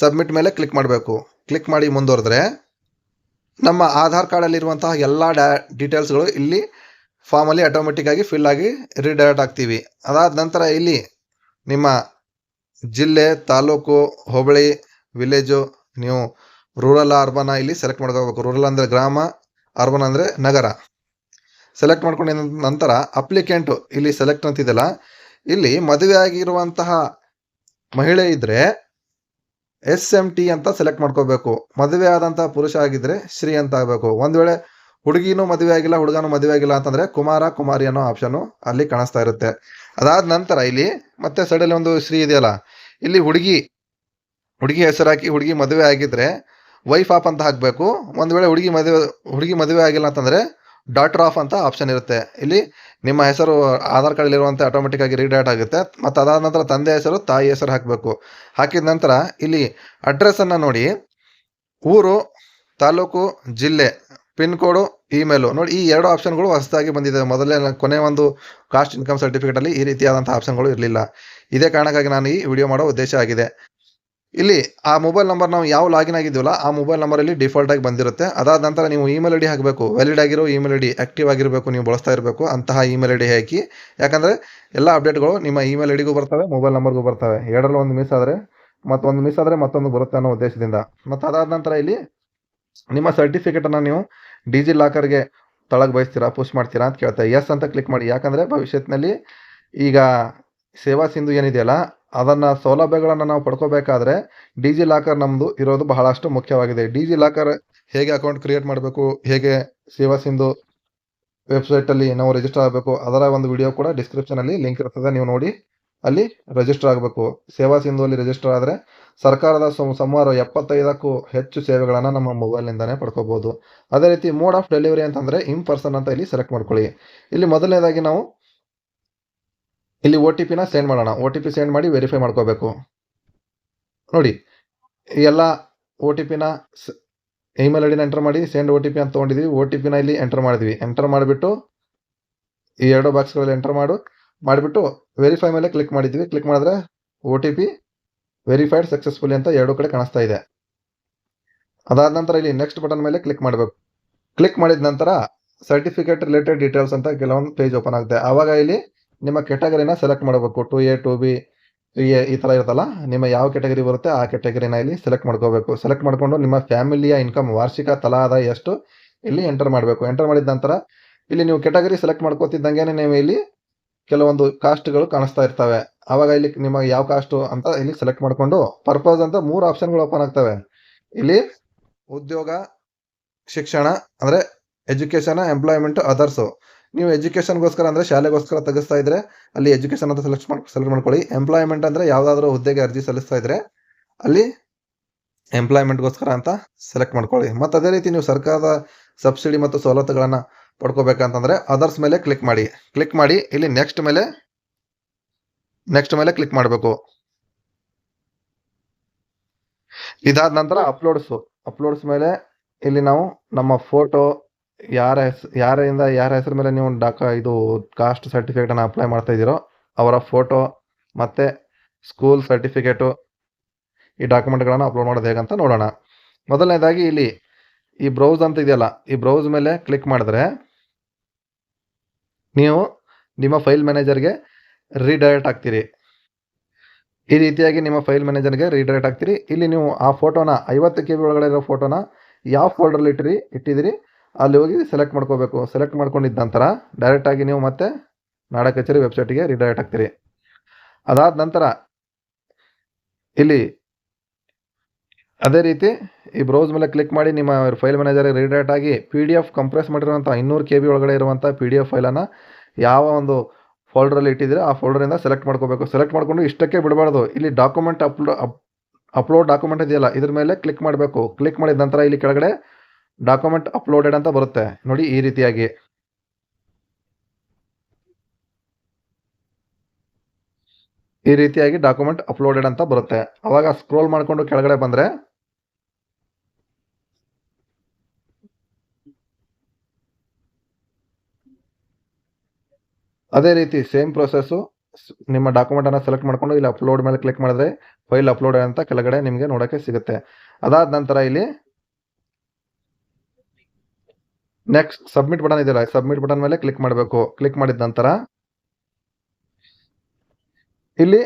ಸಬ್ಮಿಟ್ ಮೇಲೆ ಕ್ಲಿಕ್ ಮಾಡಬೇಕು. ಕ್ಲಿಕ್ ಮಾಡಿ ಮುಂದುವರೆದ್ರೆ, ನಮ್ಮ ಆಧಾರ್ ಕಾರ್ಡಲ್ಲಿರುವಂತಹ ಎಲ್ಲ ಡ್ಯಾ ಡೀಟೇಲ್ಸ್ಗಳು ಇಲ್ಲಿ ಫಾರ್ಮಲ್ಲಿ ಆಟೋಮೆಟಿಕ್ಕಾಗಿ ಫಿಲ್ ಆಗಿ ರಿಡೈರೆಕ್ಟ್ ಆಗ್ತೀವಿ. ಅದಾದ ನಂತರ ಇಲ್ಲಿ ನಿಮ್ಮ ಜಿಲ್ಲೆ, ತಾಲೂಕು ಹೋಬಳಿ ವಿಲೇಜು ನೀವು ರೂರಲ್ ಅರ್ಬನ ಇಲ್ಲಿ ಸೆಲೆಕ್ಟ್ ಮಾಡ್ಕೋಬೇಕು ರೂರಲ್ ಅಂದರೆ ಗ್ರಾಮ ಅರ್ಬನ್ ಅಂದರೆ ನಗರ. ಸೆಲೆಕ್ಟ್ ಮಾಡ್ಕೊಂಡಿದ ನಂತರ ಅಪ್ಲಿಕೆಂಟು ಇಲ್ಲಿ ಸೆಲೆಕ್ಟ್ ಅಂತಿದೆಯಲ್ಲ ಇಲ್ಲಿ ಮದುವೆ ಆಗಿರುವಂತಹ ಮಹಿಳೆ ಇದ್ದರೆ ಎಸ್ ಎಂ ಟಿ ಅಂತ ಸೆಲೆಕ್ಟ್ ಮಾಡ್ಕೋಬೇಕು. ಮದುವೆ ಆದಂತಹ ಪುರುಷ ಆಗಿದ್ರೆ ಶ್ರೀ ಅಂತ ಆಗಬೇಕು. ಒಂದ್ ವೇಳೆ ಹುಡುಗಿನೂ ಮದುವೆ ಆಗಿಲ್ಲ, ಹುಡುಗನೂ ಮದುವೆ ಆಗಿಲ್ಲ ಅಂತಂದ್ರೆ ಕುಮಾರ, ಕುಮಾರಿ ಅನ್ನೋ ಆಪ್ಷನು ಅಲ್ಲಿ ಕಾಣಿಸ್ತಾ ಇರುತ್ತೆ. ಅದಾದ ನಂತರ ಇಲ್ಲಿ ಮತ್ತೆ ಸೈಡಲ್ಲಿ ಒಂದು ಶ್ರೀ ಇದೆಯಲ್ಲ, ಇಲ್ಲಿ ಹುಡುಗಿ ಹುಡುಗಿ ಹೆಸರಾಕಿ, ಹುಡುಗಿ ಮದುವೆ ಆಗಿದ್ರೆ ವೈಫ್ ಆಪ್ ಅಂತ ಹಾಕಬೇಕು. ಒಂದು ವೇಳೆ ಹುಡುಗಿ ಮದುವೆ ಹುಡುಗಿ ಮದುವೆ ಆಗಿಲ್ಲ ಅಂತಂದ್ರೆ ಡಾಟರ್ ಆಫ್ ಅಂತ ಆಪ್ಷನ್ ಇರುತ್ತೆ. ಇಲ್ಲಿ ನಿಮ್ಮ ಹೆಸರು, ಆಧಾರ್ ಕಾರ್ಡ್ ಇರುವಂತೆ ಆಟೋಮೆಟಿಕ್ ಆಗಿ ರೀಡ್ಯಾಟ್ ಆಗುತ್ತೆ. ಮತ್ತು ಅದಾದ ನಂತರ ತಂದೆ ಹೆಸರು, ತಾಯಿ ಹೆಸರು ಹಾಕಬೇಕು. ಹಾಕಿದ ನಂತರ ಇಲ್ಲಿ ಅಡ್ರೆಸ್ಸನ್ನು ನೋಡಿ. ಊರು, ತಾಲೂಕು, ಜಿಲ್ಲೆ, ಪಿನ್ ಕೋಡು ಇಮೇಲು ನೋಡಿ ಈ ಎರಡು ಆಪ್ಷನ್ಗಳು ಹೊಸದಾಗಿ ಬಂದಿದೆ. ಮೊದಲೇ ಕೊನೆ ಒಂದು ಕಾಸ್ಟ್ ಇನ್ಕಮ್ ಸರ್ಟಿಫಿಕೇಟಲ್ಲಿ ಈ ರೀತಿಯಾದಂಥ ಆಪ್ಷನ್ಗಳು ಇರಲಿಲ್ಲ. ಇದೇ ಕಾರಣಕ್ಕಾಗಿ ನಾನು ಈ ವಿಡಿಯೋ ಮಾಡೋ ಉದ್ದೇಶ ಆಗಿದೆ. ಇಲ್ಲಿ ಆ ಮೊಬೈಲ್ ನಂಬರ್ ನಾವು ಯಾವ ಲಾಗಿನ್ ಆಗಿದ್ದೀವಲ್ಲ, ಆ ಮೊಬೈಲ್ ನಂಬರಲ್ಲಿ ಡಿಫಾಲ್ಟ್ ಆಗಿ ಬಂದಿರುತ್ತೆ. ಅದಾದ ನಂತರ ನೀವು ಇಮೇಲ್ ಐ ಡಿ ಹಾಕಬೇಕು. ವ್ಯಾಲಿಡ್ ಆಗಿರೋ ಇಮೇಲ್ ಐ ಡಿ ಆಕ್ಟಿವ್ ಆಗಿರಬೇಕು, ನೀವು ಬಳಸ್ತಾ ಇರಬೇಕು, ಅಂತಹ ಇಮೇಲ್ ಐ ಡಿ ಹಾಕಿ. ಯಾಕಂದರೆ ಎಲ್ಲ ಅಪ್ಡೇಟ್ಗಳು ನಿಮ್ಮ ಇಮೇಲ್ ಐ ಡಿಗೂ ಬರ್ತವೆ ಮೊಬೈಲ್ ನಂಬರ್ಗೂ ಬರ್ತವೆ. ಎರಡರಲ್ಲಿ ಒಂದು ಮಿಸ್ ಆದರೆ, ಮತ್ತೊಂದು ಮಿಸ್ ಆದರೆ ಮತ್ತೊಂದು ಬರುತ್ತೆ ಅನ್ನೋ ಉದ್ದೇಶದಿಂದ. ಮತ್ತು ಅದಾದ ನಂತರ ಇಲ್ಲಿ ನಿಮ್ಮ ಸರ್ಟಿಫಿಕೇಟನ್ನು ನೀವು ಡಿಜಿ ಲಾಕರ್ಗೆ ತಳಗೆ ಬಯಸ್ತೀರಾ ಪುಷ್ ಮಾಡ್ತೀರಾ ಅಂತ ಕೇಳ್ತಾರೆ ಎಸ್ ಅಂತ ಕ್ಲಿಕ್ ಮಾಡಿ. ಯಾಕಂದರೆ ಭವಿಷ್ಯತ್ನಲ್ಲಿ ಈಗ ಸೇವಾ ಸಿಂಧು ಏನಿದೆಯಲ್ಲ ಅದನ್ನು ಸೌಲಭ್ಯಗಳನ್ನು ನಾವು ಪಡ್ಕೋಬೇಕಾದ್ರೆ ಡಿ ಜಿ ಲಾಕರ್ ನಮ್ಮದು ಇರೋದು ಬಹಳಷ್ಟು ಮುಖ್ಯವಾಗಿದೆ. ಡಿ ಜಿ ಲಾಕರ್ ಹೇಗೆ ಅಕೌಂಟ್ ಕ್ರಿಯೇಟ್ ಮಾಡಬೇಕು, ಹೇಗೆ ಸೇವಾ ಸಿಂಧು ವೆಬ್ಸೈಟಲ್ಲಿ ನಾವು ರಿಜಿಸ್ಟರ್ ಆಗಬೇಕು, ಅದರ ಒಂದು ವಿಡಿಯೋ ಕೂಡ ಡಿಸ್ಕ್ರಿಪ್ಷನಲ್ಲಿ ಲಿಂಕ್ ಇರ್ತದೆ, ನೀವು ನೋಡಿ ಅಲ್ಲಿ ರಿಜಿಸ್ಟರ್ ಆಗಬೇಕು. ಸೇವಾ ಸಿಂಧುವಲ್ಲಿ ರಿಜಿಸ್ಟರ್ ಆದರೆ ಸರ್ಕಾರದ ಸುಮಾರು ಎಪ್ಪತ್ತೈದಕ್ಕೂ ಹೆಚ್ಚು ಸೇವೆಗಳನ್ನು ನಮ್ಮ ಮೊಬೈಲ್ನಿಂದನೇ ಪಡ್ಕೋಬೋದು. ಅದೇ ರೀತಿ ಮೋಡ್ ಆಫ್ ಡೆಲಿವರಿ ಅಂತಂದರೆ ಇನ್ ಪರ್ಸನ್ ಅಂತ ಇಲ್ಲಿ ಸೆಲೆಕ್ಟ್ ಮಾಡ್ಕೊಳ್ಳಿ. ಇಲ್ಲಿ ಮೊದಲನೇದಾಗಿ ನಾವು ಇಲ್ಲಿ ಒ ಟಿ ಪಿನ ಸೆಂಡ್ ಮಾಡೋಣ. ಒ ಟಿ ಪಿ ಸೆಂಡ್ ಮಾಡಿ ವೆರಿಫೈ ಮಾಡ್ಕೋಬೇಕು. ನೋಡಿ ಎಲ್ಲ ಒ ಟಿ ಪಿನ ಇಮೇಲ್ ಐ ಡಿನ ಎಂಟರ್ ಮಾಡಿ ಸೆಂಡ್ ಒ ಟಿ ಪಿ ಅಂತ ತೊಗೊಂಡಿದ್ವಿ. ಒ ಟಿ ಪಿನ ಇಲ್ಲಿ ಎಂಟರ್ ಮಾಡಿದ್ವಿ. ಎಂಟರ್ ಮಾಡಿಬಿಟ್ಟು ಈ ಎರಡು ಬಾಕ್ಸ್ಗಳಲ್ಲಿ ಎಂಟರ್ ಮಾಡು. ಮಾಡಿಬಿಟ್ಟು ವೆರಿಫೈ ಮೇಲೆ ಕ್ಲಿಕ್ ಮಾಡಿದ್ವಿ. ಕ್ಲಿಕ್ ಮಾಡಿದ್ರೆ O T P verified successfully ಅಂತ ಎರಡು ಕಡೆ ಕಾಣಿಸ್ತಾ ಇದೆ. ಅದಾದ ನಂತರ ಇಲ್ಲಿ ನೆಕ್ಸ್ಟ್ ಬಟನ್ ಮೇಲೆ ಕ್ಲಿಕ್ ಮಾಡಬೇಕು. ಕ್ಲಿಕ್ ಮಾಡಿದ ನಂತರ ಸರ್ಟಿಫಿಕೇಟ್ ರಿಲೇಟೆಡ್ ಡೀಟೇಲ್ಸ್ ಅಂತ ಕೆಲವೊಂದು ಪೇಜ್ ಓಪನ್ ಆಗುತ್ತೆ. ಆವಾಗ ಇಲ್ಲಿ ನಿಮ್ಮ ಕೆಟಗರಿನ ಸೆಲೆಕ್ಟ್ ಮಾಡಬೇಕು. ಟು ಎ ಟು ಬಿ ಈ ಥರ ಇರುತ್ತಲ್ಲ ನಿಮ್ಮ ಯಾವ ಕೆಟಗರಿ ಬರುತ್ತೆ ಆ ಕೆಟಗರಿನ ಇಲ್ಲಿ ಸೆಲೆಕ್ಟ್ ಮಾಡ್ಕೋಬೇಕು. ಸೆಲೆಕ್ಟ್ ಮಾಡಿಕೊಂಡು ನಿಮ್ಮ ಫ್ಯಾಮಿಲಿಯ ಇನ್ಕಮ್ ವಾರ್ಷಿಕ ತಲಾ ಆದಾಯ ಎಷ್ಟು ಇಲ್ಲಿ ಎಂಟರ್ ಮಾಡಬೇಕು. ಎಂಟರ್ ಮಾಡಿದ ನಂತರ ಇಲ್ಲಿ ನೀವು ಕೆಟಗರಿ ಸೆಲೆಕ್ಟ್ ಮಾಡ್ಕೋತಿದ್ದಂಗೆ ನೀವು ಇಲ್ಲಿ ಕೆಲವೊಂದು ಕಾಸ್ಟ್ಗಳು ಕಾಣಿಸ್ತಾ ಇರ್ತವೆ. ಆವಾಗ ಇಲ್ಲಿ ನಿಮಗೆ ಯಾವ ಕಾಸ್ಟು ಅಂತ ಇಲ್ಲಿ ಸೆಲೆಕ್ಟ್ ಮಾಡಿಕೊಂಡು ಪರ್ಪಸ್ ಅಂತ ಮೂರು ಆಪ್ಷನ್ಗಳು ಓಪನ್ ಆಗ್ತವೆ. ಇಲ್ಲಿ ಉದ್ಯೋಗ, ಶಿಕ್ಷಣ, ಅಂದರೆ ಎಜುಕೇಷನ್ ಎಂಪ್ಲಾಯ್ಮೆಂಟ್ ಅದರ್ಸು ನೀವು ಎಜುಕೇಷನ್ಗೋಸ್ಕರ ಅಂದರೆ ಶಾಲೆಗೋಸ್ಕರ ತೆಗೆಸ್ತಾ ಇದ್ರೆ ಅಲ್ಲಿ ಎಜುಕೇಷನ್ ಅಂತ ಸೆಲೆಕ್ಟ್ ಮಾಡಿ ಸೆಲೆಕ್ಟ್ ಮಾಡ್ಕೊಳ್ಳಿ. ಎಂಪ್ಲಾಯ್ಮೆಂಟ್ ಅಂದರೆ ಯಾವುದಾದ್ರೂ ಹುದ್ದೆಗೆ ಅರ್ಜಿ ಸಲ್ಲಿಸ್ತಾ ಇದ್ರೆ ಅಲ್ಲಿ ಎಂಪ್ಲಾಯ್ಮೆಂಟ್ಗೋಸ್ಕರ ಅಂತ ಸೆಲೆಕ್ಟ್ ಮಾಡ್ಕೊಳ್ಳಿ. ಮತ್ತು ಅದೇ ರೀತಿ ನೀವು ಸರ್ಕಾರದ ಸಬ್ಸಿಡಿ ಮತ್ತು ಸವಲತ್ತುಗಳನ್ನು ಪಡ್ಕೋಬೇಕಂತಂದರೆ ಅದರ್ಸ್ ಮೇಲೆ ಕ್ಲಿಕ್ ಮಾಡಿ. ಕ್ಲಿಕ್ ಮಾಡಿ, ಇಲ್ಲಿ ನೆಕ್ಸ್ಟ್ ಮೇಲೆ ನೆಕ್ಸ್ಟ್ ಮೇಲೆ ಕ್ಲಿಕ್ ಮಾಡಬೇಕು. ಇದಾದ ನಂತರ ಅಪ್ಲೋಡ್ಸು ಅಪ್ಲೋಡ್ಸ್ ಮೇಲೆ ಇಲ್ಲಿ ನಾವು ನಮ್ಮ ಫೋಟೋ ಯಾರ ಹೆಸ್, ಯಾರಿಂದ, ಯಾರ ಹೆಸರ ಮೇಲೆ ನೀವು ಡಾಕ, ಇದು ಕಾಸ್ಟ್ ಸರ್ಟಿಫಿಕೇಟನ್ನು ಅಪ್ಲೈ ಮಾಡ್ತಾ ಇದ್ದೀರೋ, ಅವರ ಫೋಟೋ ಮತ್ತು ಸ್ಕೂಲ್ ಸರ್ಟಿಫಿಕೇಟು ಈ ಡಾಕ್ಯುಮೆಂಟ್ಗಳನ್ನು ಅಪ್ಲೋಡ್ ಮಾಡೋದು ಹೇಗಂತ ನೋಡೋಣ. ಮೊದಲನೇದಾಗಿ ಇಲ್ಲಿ ಈ ಬ್ರೌಸ್ ಅಂತ ಇದೆಯಲ್ಲ, ಈ ಬ್ರೌಸ್ ಮೇಲೆ ಕ್ಲಿಕ್ ಮಾಡಿದ್ರೆ ನೀವು ನಿಮ್ಮ ಫೈಲ್ ಮ್ಯಾನೇಜರ್ಗೆ ರೀಡೈರೆಕ್ಟ್ ಆಗ್ತೀರಿ. ಈ ರೀತಿಯಾಗಿ ನಿಮ್ಮ ಫೈಲ್ ಮ್ಯಾನೇಜರ್ಗೆ ರೀಡೈರೆಕ್ಟ್ ಆಗ್ತೀರಿ. ಇಲ್ಲಿ ನೀವು ಆ ಫೋಟೋನ ಐವತ್ತು ಕೆ ಬಿ ಒಳಗಡೆ ಇರೋ ಫೋಟೋನ ಯಾವ ಫೋಲ್ಡರ್ಲಿ ಇಟ್ಟಿರಿ, ಇಟ್ಟಿದ್ದೀರಿ? ಅಲ್ಲಿ ಹೋಗಿ ಸೆಲೆಕ್ಟ್ ಮಾಡ್ಕೋಬೇಕು. ಸೆಲೆಕ್ಟ್ ಮಾಡ್ಕೊಂಡಿದ್ದ ನಂತರ ಡೈರೆಕ್ಟಾಗಿ ನೀವು ಮತ್ತೆ ನಾಡ ಕಚೇರಿ ವೆಬ್ಸೈಟಿಗೆ ರಿಡೈರೆಕ್ಟ್ ಆಗ್ತೀರಿ. ಅದಾದ ನಂತರ ಇಲ್ಲಿ ಅದೇ ರೀತಿ ಈ ಬ್ರೌಸ್ ಮೇಲೆ ಕ್ಲಿಕ್ ಮಾಡಿ ನಿಮ್ಮ ಫೈಲ್ ಮ್ಯಾನೇಜರ್ ರಿಡೈರೆಕ್ಟ್ ಆಗಿ ಪಿ ಡಿ ಎಫ್ ಕಂಪ್ರೆಸ್ ಮಾಡಿರುವಂಥ ಇನ್ನೂರು ಕೆ ಬಿ ಒಳಗಡೆ ಇರುವಂಥ ಪಿ ಡಿ ಎಫ್ ಫೈಲನ್ನು ಯಾವ ಒಂದು ಫೋಲ್ಡ್ರಲ್ಲಿ ಇಟ್ಟಿದ್ರೆ ಆ ಫೋಲ್ಡರಿಂದ ಸೆಲೆಕ್ಟ್ ಮಾಡ್ಕೋಬೇಕು. ಸೆಲೆಕ್ಟ್ ಮಾಡಿಕೊಂಡು ಇಷ್ಟಕ್ಕೆ ಬಿಡಬಾರ್ದು. ಇಲ್ಲಿ ಡಾಕ್ಯುಮೆಂಟ್ ಅಪ್ಲೋ ಅಪ್ಲೋಡ್ ಡಾಕ್ಯುಮೆಂಟ್ ಇದೆಯಲ್ಲ, ಇದ್ರ ಮೇಲೆ ಕ್ಲಿಕ್ ಮಾಡಬೇಕು. ಕ್ಲಿಕ್ ಮಾಡಿದ ನಂತರ ಇಲ್ಲಿ ಕೆಳಗಡೆ ಡಾಕ್ಯುಮೆಂಟ್ ಅಪ್ಲೋಡೆಡ್ ಅಂತ ಬರುತ್ತೆ. ನೋಡಿ ಈ ರೀತಿಯಾಗಿ. ಈ ರೀತಿಯಾಗಿ ಡಾಕ್ಯುಮೆಂಟ್ ಅಪ್ಲೋಡೆಡ್ ಅಂತ ಬರುತ್ತೆ. ಅವಾಗ ಸ್ಕ್ರೋಲ್ ಮಾಡಿಕೊಂಡು ಕೆಳಗಡೆ ಬಂದರೆ ಅದೇ ರೀತಿ ಸೇಮ್ ಪ್ರೊಸೆಸ್ಸು ನಿಮ್ಮ ಡಾಕ್ಯುಮೆಂಟನ್ನು ಸೆಲೆಕ್ಟ್ ಮಾಡಿಕೊಂಡು ಇಲ್ಲಿ ಅಪ್ಲೋಡ್ ಮೇಲೆ ಕ್ಲಿಕ್ ಮಾಡಿದ್ರೆ ಫೈಲ್ ಅಪ್ಲೋಡ್ ಅಂತ ಕೆಳಗಡೆ ನಿಮಗೆ ನೋಡೋಕ್ಕೆ ಸಿಗುತ್ತೆ. ಅದಾದ ನಂತರ ಇಲ್ಲಿ ನೆಕ್ಸ್ಟ್ ಸಬ್ಮಿಟ್ ಬಟನ್ ಇದೆಯಲ್ಲ ಸಬ್ಮಿಟ್ ಬಟನ್ ಮೇಲೆ ಕ್ಲಿಕ್ ಮಾಡಬೇಕು. ಕ್ಲಿಕ್ ಮಾಡಿದ ನಂತರ, ಇಲ್ಲಿ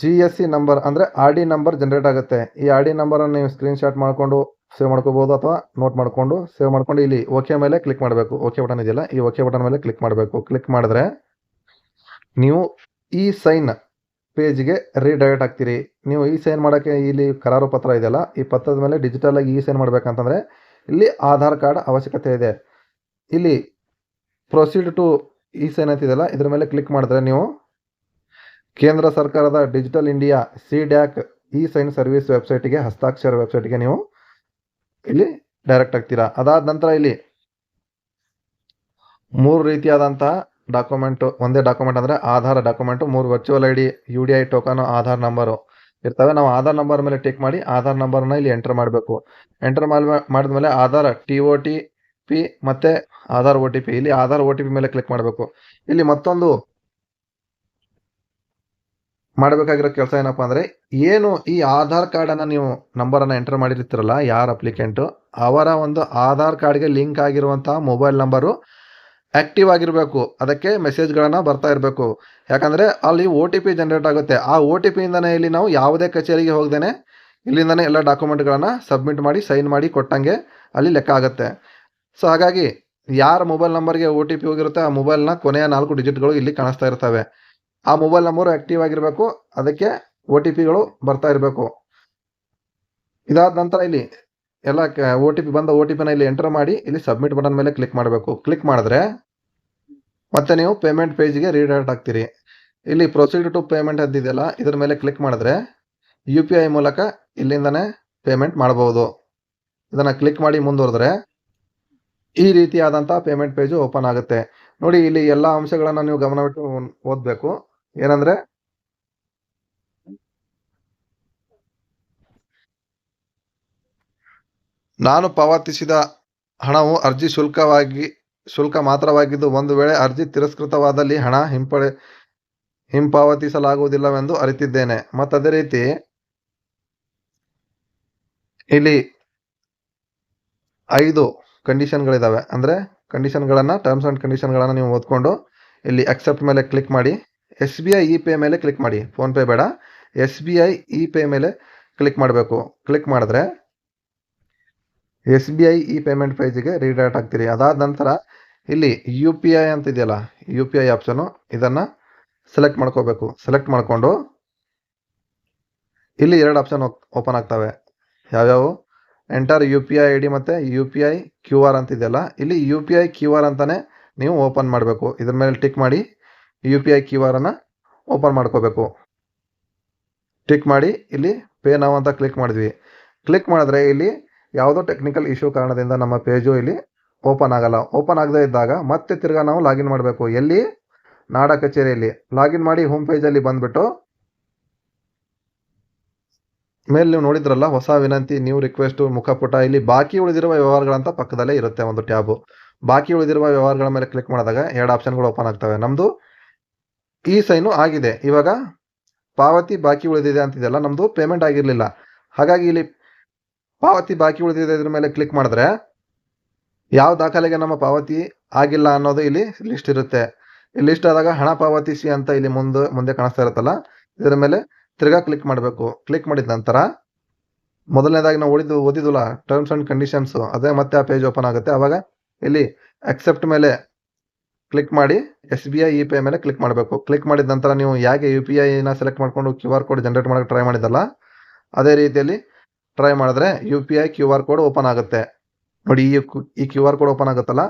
ಜಿ ಎಸ್ ಸಿ ನಂಬರ್ ಅಂದರೆ ಆರ್ ಡಿ ನಂಬರ್ ಜನರೇಟ್ ಆಗುತ್ತೆ. ಈ ಆರ್ ಡಿ ನಂಬರನ್ನು ನೀವು ಸ್ಕ್ರೀನ್ ಶಾಟ್ ಮಾಡಿಕೊಂಡು ಸೇವ್ ಮಾಡ್ಕೋಬೋದು ಅಥವಾ ನೋಟ್ ಮಾಡಿಕೊಂಡು ಸೇವ್ ಮಾಡ್ಕೊಂಡು ಇಲ್ಲಿ ಓಕೆ ಮೇಲೆ ಕ್ಲಿಕ್ ಮಾಡಬೇಕು. ಓಕೆ ಬಟನ್ ಇದೆಯಲ್ಲ, ಈ ಓಕೆ ಬಟನ್ ಮೇಲೆ ಕ್ಲಿಕ್ ಮಾಡಬೇಕು. ಕ್ಲಿಕ್ ಮಾಡಿದ್ರೆ ನೀವು ಈ ಸೈನ್ ಪೇಜ್ಗೆ ರೀಡೈರೆಕ್ಟ್ ಆಗ್ತೀರಿ. ನೀವು ಈ ಸೈನ್ ಮಾಡೋಕ್ಕೆ ಇಲ್ಲಿ ಕರಾರು ಪತ್ರ ಇದೆಯಲ್ಲ, ಈ ಪತ್ರದ ಮೇಲೆ ಡಿಜಿಟಲಾಗಿ ಈ ಸೈನ್ ಮಾಡ್ಬೇಕಂತಂದ್ರೆ ಇಲ್ಲಿ ಆಧಾರ್ ಕಾರ್ಡ್ ಅವಶ್ಯಕತೆ ಇದೆ. ಇಲ್ಲಿ ಪ್ರೊಸೀಡ್ ಟು ಈ ಸೈನ್ ಅಂತಿದೆಯಲ್ಲ ಇದ್ರ ಮೇಲೆ ಕ್ಲಿಕ್ ಮಾಡಿದ್ರೆ ನೀವು ಕೇಂದ್ರ ಸರ್ಕಾರದ digital India C DAC e sign service ವೆಬ್ಸೈಟಿಗೆ ಹಸ್ತಾಕ್ಷರ ವೆಬ್ಸೈಟ್ಗೆ ನೀವು ಇಲ್ಲಿ ಡೈರೆಕ್ಟ್ ಆಗ್ತೀರಾ. ಅದಾದ ನಂತರ ಇಲ್ಲಿ ಮೂರು ರೀತಿಯಾದಂತಹ ಡಾಕ್ಯುಮೆಂಟ್ ಒಂದೇ ಡಾಕ್ಯುಮೆಂಟ್ ಅಂದರೆ ಆಧಾರ್ ಡಾಕ್ಯುಮೆಂಟ್ ಮೂರು virtual I D U D I token Aadhaar number ಇರ್ತವೆ. ನಾವು ಆಧಾರ್ ನಂಬರ್ ಮೇಲೆ ಟಿಕ್ ಮಾಡಿ ಆಧಾರ್ ನಂಬರ್ನ ಇಲ್ಲಿ ಎಂಟರ್ ಮಾಡಬೇಕು. ಎಂಟರ್ ಮಾಡಿದ್ಮೇಲೆ Aadhaar T O T P ಮತ್ತೆ ಆಧಾರ್ ಒ ಟಿ ಪಿ ಇಲ್ಲಿ ಆಧಾರ್ ಒ ಟಿ ಪಿ ಮೇಲೆ ಕ್ಲಿಕ್ ಮಾಡಬೇಕು. ಇಲ್ಲಿ ಮತ್ತೊಂದು ಮಾಡಬೇಕಾಗಿರೋ ಕೆಲಸ ಏನಪ್ಪ ಅಂದರೆ, ಏನು ಈ ಆಧಾರ್ ಕಾರ್ಡನ್ನು ನೀವು ನಂಬರನ್ನು ಎಂಟರ್ ಮಾಡಿರ್ತೀರಲ್ಲ, ಯಾರು ಅಪ್ಲಿಕೆಂಟು ಅವರ ಒಂದು ಆಧಾರ್ ಕಾರ್ಡ್ಗೆ ಲಿಂಕ್ ಆಗಿರುವಂತಹ ಮೊಬೈಲ್ ನಂಬರು ಆ್ಯಕ್ಟಿವ್ ಆಗಿರಬೇಕು. ಅದಕ್ಕೆ ಮೆಸೇಜ್ಗಳನ್ನು ಬರ್ತಾ ಇರಬೇಕು. ಯಾಕಂದರೆ ಅಲ್ಲಿ ಒ ಟಿ ಪಿ ಜನ್ರೇಟ್ ಆಗುತ್ತೆ. ಆ ಒ ಟಿ ಪಿಯಿಂದನೇ ಇಲ್ಲಿ ನಾವು ಯಾವುದೇ ಕಚೇರಿಗೆ ಹೋಗ್ದೇ ಇಲ್ಲಿಂದನೇ ಎಲ್ಲ ಡಾಕ್ಯುಮೆಂಟ್ಗಳನ್ನು ಸಬ್ಮಿಟ್ ಮಾಡಿ ಸೈನ್ ಮಾಡಿ ಕೊಟ್ಟಂಗೆ ಅಲ್ಲಿ ಲೆಕ್ಕ ಆಗುತ್ತೆ. ಸೊ ಹಾಗಾಗಿ ಯಾರ ಮೊಬೈಲ್ ನಂಬರ್ಗೆ ಒ ಟಿ ಪಿ ಹೋಗಿರುತ್ತೆ, ಆ ಮೊಬೈಲ್ನ ಕೊನೆಯ ನಾಲ್ಕು ಡಿಜಿಟ್ಗಳು ಇಲ್ಲಿ ಕಾಣಿಸ್ತಾ ಇರ್ತವೆ. ಆ ಮೊಬೈಲ್ ನಂಬರು ಆ್ಯಕ್ಟಿವ್ ಆಗಿರಬೇಕು. ಅದಕ್ಕೆ ಒ ಟಿ ಪಿಗಳು ಬರ್ತಾ ಇರಬೇಕು. ಇದಾದ ನಂತರ ಇಲ್ಲಿ ಎಲ್ಲ ಒ ಟಿ ಪಿ ಬಂದ ಒ ಟಿ ಪಿನ ಇಲ್ಲಿ ಎಂಟರ್ ಮಾಡಿ, ಇಲ್ಲಿ ಸಬ್ಮಿಟ್ ಬಟನ್ ಮೇಲೆ ಕ್ಲಿಕ್ ಮಾಡಬೇಕು. ಕ್ಲಿಕ್ ಮಾಡಿದ್ರೆ ಮತ್ತೆ ನೀವು ಪೇಮೆಂಟ್ ಪೇಜ್ಗೆ ರೀಡೈರೆಕ್ಟ್ ಆಗ್ತೀರಿ. ಇಲ್ಲಿ ಪ್ರೊಸೀಡ್ ಟು ಪೇಮೆಂಟ್ ಅಂತಿದೆಯಲ್ಲ ಇದರ ಮೇಲೆ ಕ್ಲಿಕ್ ಮಾಡಿದ್ರೆ ಯು ಪಿ ಐ ಮೂಲಕ ಇಲ್ಲಿಂದನೇ ಪೇಮೆಂಟ್ ಮಾಡಬಹುದು ಇದನ್ನು ಕ್ಲಿಕ್ ಮಾಡಿ ಮುಂದುವರೆದ್ರೆ ಈ ರೀತಿಯಾದಂಥ ಪೇಮೆಂಟ್ ಪೇಜು ಓಪನ್ ಆಗುತ್ತೆ. ನೋಡಿ, ಇಲ್ಲಿ ಎಲ್ಲ ಅಂಶಗಳನ್ನು ನೀವು ಗಮನವಿಟ್ಟು ಓದಬೇಕು. ಏನಂದರೆ ನಾನು ಪಾವತಿಸಿದ ಹಣವು ಅರ್ಜಿ ಶುಲ್ಕವಾಗಿ ಶುಲ್ಕ ಮಾತ್ರವಾಗಿದ್ದು ಒಂದು ವೇಳೆ ಅರ್ಜಿ ತಿರಸ್ಕೃತವಾದಲ್ಲಿ ಹಣ ಹಿಂಪಡೆ, ಹಿಂಪಾವತಿಸಲಾಗುವುದಿಲ್ಲವೆಂದು ಅರಿತಿದ್ದೇನೆ. ಮತ್ತದೇ ರೀತಿ, ಇಲ್ಲಿ ಐದು ಕಂಡೀಷನ್ಗಳಿದ್ದಾವೆ ಅಂದರೆ ಕಂಡೀಷನ್ಗಳನ್ನು, ಟರ್ಮ್ಸ್ ಆ್ಯಂಡ್ ಕಂಡೀಷನ್ಗಳನ್ನು ನೀವು ಓದ್ಕೊಂಡು ಇಲ್ಲಿ ಅಕ್ಸೆಪ್ಟ್ ಮೇಲೆ ಕ್ಲಿಕ್ ಮಾಡಿ, S B I e pay ಮೇಲೆ ಕ್ಲಿಕ್ ಮಾಡಿ. ಫೋನ್ಪೇ ಬೇಡ. S B I e pay ಮೇಲೆ ಕ್ಲಿಕ್ ಮಾಡಬೇಕು. ಕ್ಲಿಕ್ ಮಾಡಿದ್ರೆ S B I e payment ಪೇಜಿಗೆ redirect ಆಗ್ತೀರಿ. ಅದಾದ ನಂತರ ಇಲ್ಲಿ ಯು ಪಿ ಐ ಅಂತ ಇದೆಯಲ್ಲ ಯು ಪಿ ಐ ಆಪ್ಷನು ಇದನ್ನು ಸೆಲೆಕ್ಟ್ ಮಾಡ್ಕೋಬೇಕು. ಸೆಲೆಕ್ಟ್ ಮಾಡಿಕೊಂಡು ಇಲ್ಲಿ ಎರಡು ಆಪ್ಷನ್ ಓಪನ್ ಆಗ್ತವೆ. ಯಾವ್ಯಾವು? Enter U P I I D ಮತ್ತು U P I Q R ಅಂತಿದೆಯಲ್ಲ ಇಲ್ಲಿ U P I Q R ಅಂತಲೇ ನೀವು ಓಪನ್ ಮಾಡಬೇಕು. ಇದ್ರ ಮೇಲೆ ಟಿಕ್ ಮಾಡಿ ಯು ಪಿ ಐ ಕ್ಯೂ ಆರನ್ನು ಓಪನ್ ಮಾಡ್ಕೋಬೇಕು. ಟಿಕ್ ಮಾಡಿ ಇಲ್ಲಿ ಪೇ ನಾವು ಅಂತ ಕ್ಲಿಕ್ ಮಾಡಿದ್ವಿ. ಕ್ಲಿಕ್ ಮಾಡಿದ್ರೆ ಇಲ್ಲಿ ಯಾವುದೋ ಟೆಕ್ನಿಕಲ್ ಇಶ್ಯೂ ಕಾರಣದಿಂದ ನಮ್ಮ ಪೇಜು ಇಲ್ಲಿ ಓಪನ್ ಆಗಲ್ಲ. ಓಪನ್ ಆಗದೇ ಇದ್ದಾಗ ಮತ್ತೆ ತಿರ್ಗಾ ನಾವು ಲಾಗಿನ್ ಮಾಡಬೇಕು. ಎಲ್ಲಿ? ನಾಡ ಕಚೇರಿಯಲ್ಲಿ. ಲಾಗಿನ್ ಮಾಡಿ ಹೋಮ್ ಪೇಜಲ್ಲಿ ಬಂದ್ಬಿಟ್ಟು ಮೇಲೆ ನೀವು ನೋಡಿದ್ರಲ್ಲ, ಹೊಸ ವಿನಂತಿ ನ್ಯೂ ರಿಕ್ವೆಸ್ಟು ಮುಖಪುಟ, ಇಲ್ಲಿ ಬಾಕಿ ಉಳಿದಿರುವ ವ್ಯವಹಾರಗಳಂತ ಪಕ್ಕದಲ್ಲೇ ಇರುತ್ತೆ ಒಂದು ಟ್ಯಾಬು. ಬಾಕಿ ಉಳಿದಿರುವ ವ್ಯವಹಾರಗಳ ಮೇಲೆ ಕ್ಲಿಕ್ ಮಾಡಿದಾಗ ಎರಡು ಆಪ್ಷನ್ಗಳು ಓಪನ್ ಆಗ್ತವೆ. ನಮ್ಮದು ಈ ಸೈನು ಆಗಿದೆ. ಇವಾಗ ಪಾವತಿ ಬಾಕಿ ಉಳಿದಿದೆ ಅಂತಿದೆಯಲ್ಲ ನಮ್ಮದು ಪೇಮೆಂಟ್ ಆಗಿರಲಿಲ್ಲ. ಹಾಗಾಗಿ ಇಲ್ಲಿ ಪಾವತಿ ಬಾಕಿ ಉಳಿದಿದೆ ಇದ್ರ ಮೇಲೆ ಕ್ಲಿಕ್ ಮಾಡಿದ್ರೆ ಯಾವ ದಾಖಲೆಗೆ ನಮ್ಮ ಪಾವತಿ ಆಗಿಲ್ಲ ಅನ್ನೋದು ಇಲ್ಲಿ ಲಿಸ್ಟ್ ಇರುತ್ತೆ. ಲಿಸ್ಟ್ ಆದಾಗ ಹಣ ಪಾವತಿಸಿ ಅಂತ ಇಲ್ಲಿ ಮುಂದೆ ಮುಂದೆ ಕಾಣಿಸ್ತಾ ಇರುತ್ತಲ್ಲ, ಇದರ ಮೇಲೆ ತಿರ್ಗಾ ಕ್ಲಿಕ್ ಮಾಡಬೇಕು. ಕ್ಲಿಕ್ ಮಾಡಿದ ನಂತರ ಮೊದಲನೇದಾಗಿ ನಾವು ಉಳಿದು, ಓದಿದ್ವಲ್ಲ ಟರ್ಮ್ಸ್ ಆ್ಯಂಡ್ ಕಂಡೀಷನ್ಸು ಅದೇ ಮತ್ತೆ ಆ ಪೇಜ್ ಓಪನ್ ಆಗುತ್ತೆ. ಆವಾಗ ಇಲ್ಲಿ ಅಕ್ಸೆಪ್ಟ್ ಮೇಲೆ ಕ್ಲಿಕ್ ಮಾಡಿ S B I e I ಮೇಲೆ ಕ್ಲಿಕ್ ಮಾಡಬೇಕು. ಕ್ಲಿಕ್ ಮಾಡಿದ ನಂತರ ನೀವು ಹೇಗೆ ಯು ಪಿ ಐನ ಸೆಲೆಕ್ಟ್ ಮಾಡಿಕೊಂಡು ಕ್ಯೂ ಆರ್ ಕೋಡ್ ಜನರೇಟ್ ಮಾಡೋಕ್ಕೆ ಟ್ರೈ ಮಾಡಿದಲ್ಲ ಅದೇ ರೀತಿಯಲ್ಲಿ ಟ್ರೈ ಮಾಡಿದ್ರೆ U P I Q R code open ಆಗುತ್ತೆ. ನೋಡಿ ಈ ಈ ಕ್ಯೂ ಆರ್ ಕೋಡ್ ಓಪನ್ ಆಗುತ್ತಲ್ಲ?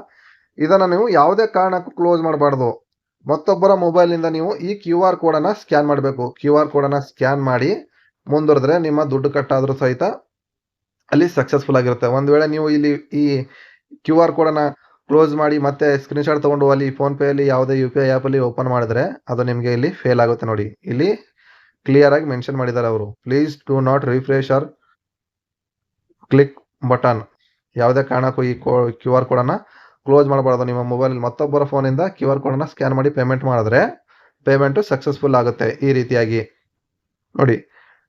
ಇದನ್ನು ನೀವು ಯಾವುದೇ ಕಾರಣಕ್ಕೂ ಕ್ಲೋಸ್ ಮಾಡಬಾರ್ದು. ಮತ್ತೊಬ್ಬರ ಮೊಬೈಲಿಂದ ನೀವು ಈ ಕ್ಯೂ ಆರ್ ಕೋಡನ್ನು ಸ್ಕ್ಯಾನ್ ಮಾಡಬೇಕು. ಕ್ಯೂ ಆರ್ ಕೋಡನ್ನು ಸ್ಕ್ಯಾನ್ ಮಾಡಿ ಮುಂದುವರೆದ್ರೆ ನಿಮ್ಮ ದುಡ್ಡು ಕಟ್ಟಾದರೂ ಸಹಿತ ಅಲ್ಲಿ ಸಕ್ಸಸ್ಫುಲ್ ಆಗಿರುತ್ತೆ. ಒಂದು ವೇಳೆ ನೀವು ಇಲ್ಲಿ ಈ ಕ್ಯೂ ಆರ್ ಕೋಡನ್ನು ಕ್ಲೋಸ್ ಮಾಡಿ ಮತ್ತೆ ಸ್ಕ್ರೀನ್ಶಾಟ್ ತೊಗೊಂಡು ಅಲ್ಲಿ ಫೋನ್ಪೇಯಲ್ಲಿ ಯಾವುದೇ ಯು ಪಿ ಐ ಆ್ಯಪಲ್ಲಿ ಓಪನ್ ಮಾಡಿದ್ರೆ ಅದು ನಿಮಗೆ ಇಲ್ಲಿ ಫೇಲ್ ಆಗುತ್ತೆ ನೋಡಿ. ಇಲ್ಲಿ ಕ್ಲಿಯರ್ ಆಗಿ ಮೆನ್ಷನ್ ಮಾಡಿದ್ದಾರೆ ಅವರು. Please do not refresh or click button ಯಾವುದೇ ಕಾರಣಕ್ಕೂ ಈ ಕೋ ಕ್ಯೂ ಆರ್ ಕೋಡನ್ನು ಕ್ಲೋಸ್ ಮಾಡಬಾರ್ದು. ನಿಮ್ಮ ಮೊಬೈಲ್ ಮತ್ತೊಬ್ಬರ ಫೋನಿಂದ ಕ್ಯೂ ಆರ್ ಕೋಡನ್ನು ಸ್ಕ್ಯಾನ್ ಮಾಡಿ ಪೇಮೆಂಟ್ ಮಾಡಿದ್ರೆ ಪೇಮೆಂಟು ಸಕ್ಸಸ್ಫುಲ್ ಆಗುತ್ತೆ ಈ ರೀತಿಯಾಗಿ. ನೋಡಿ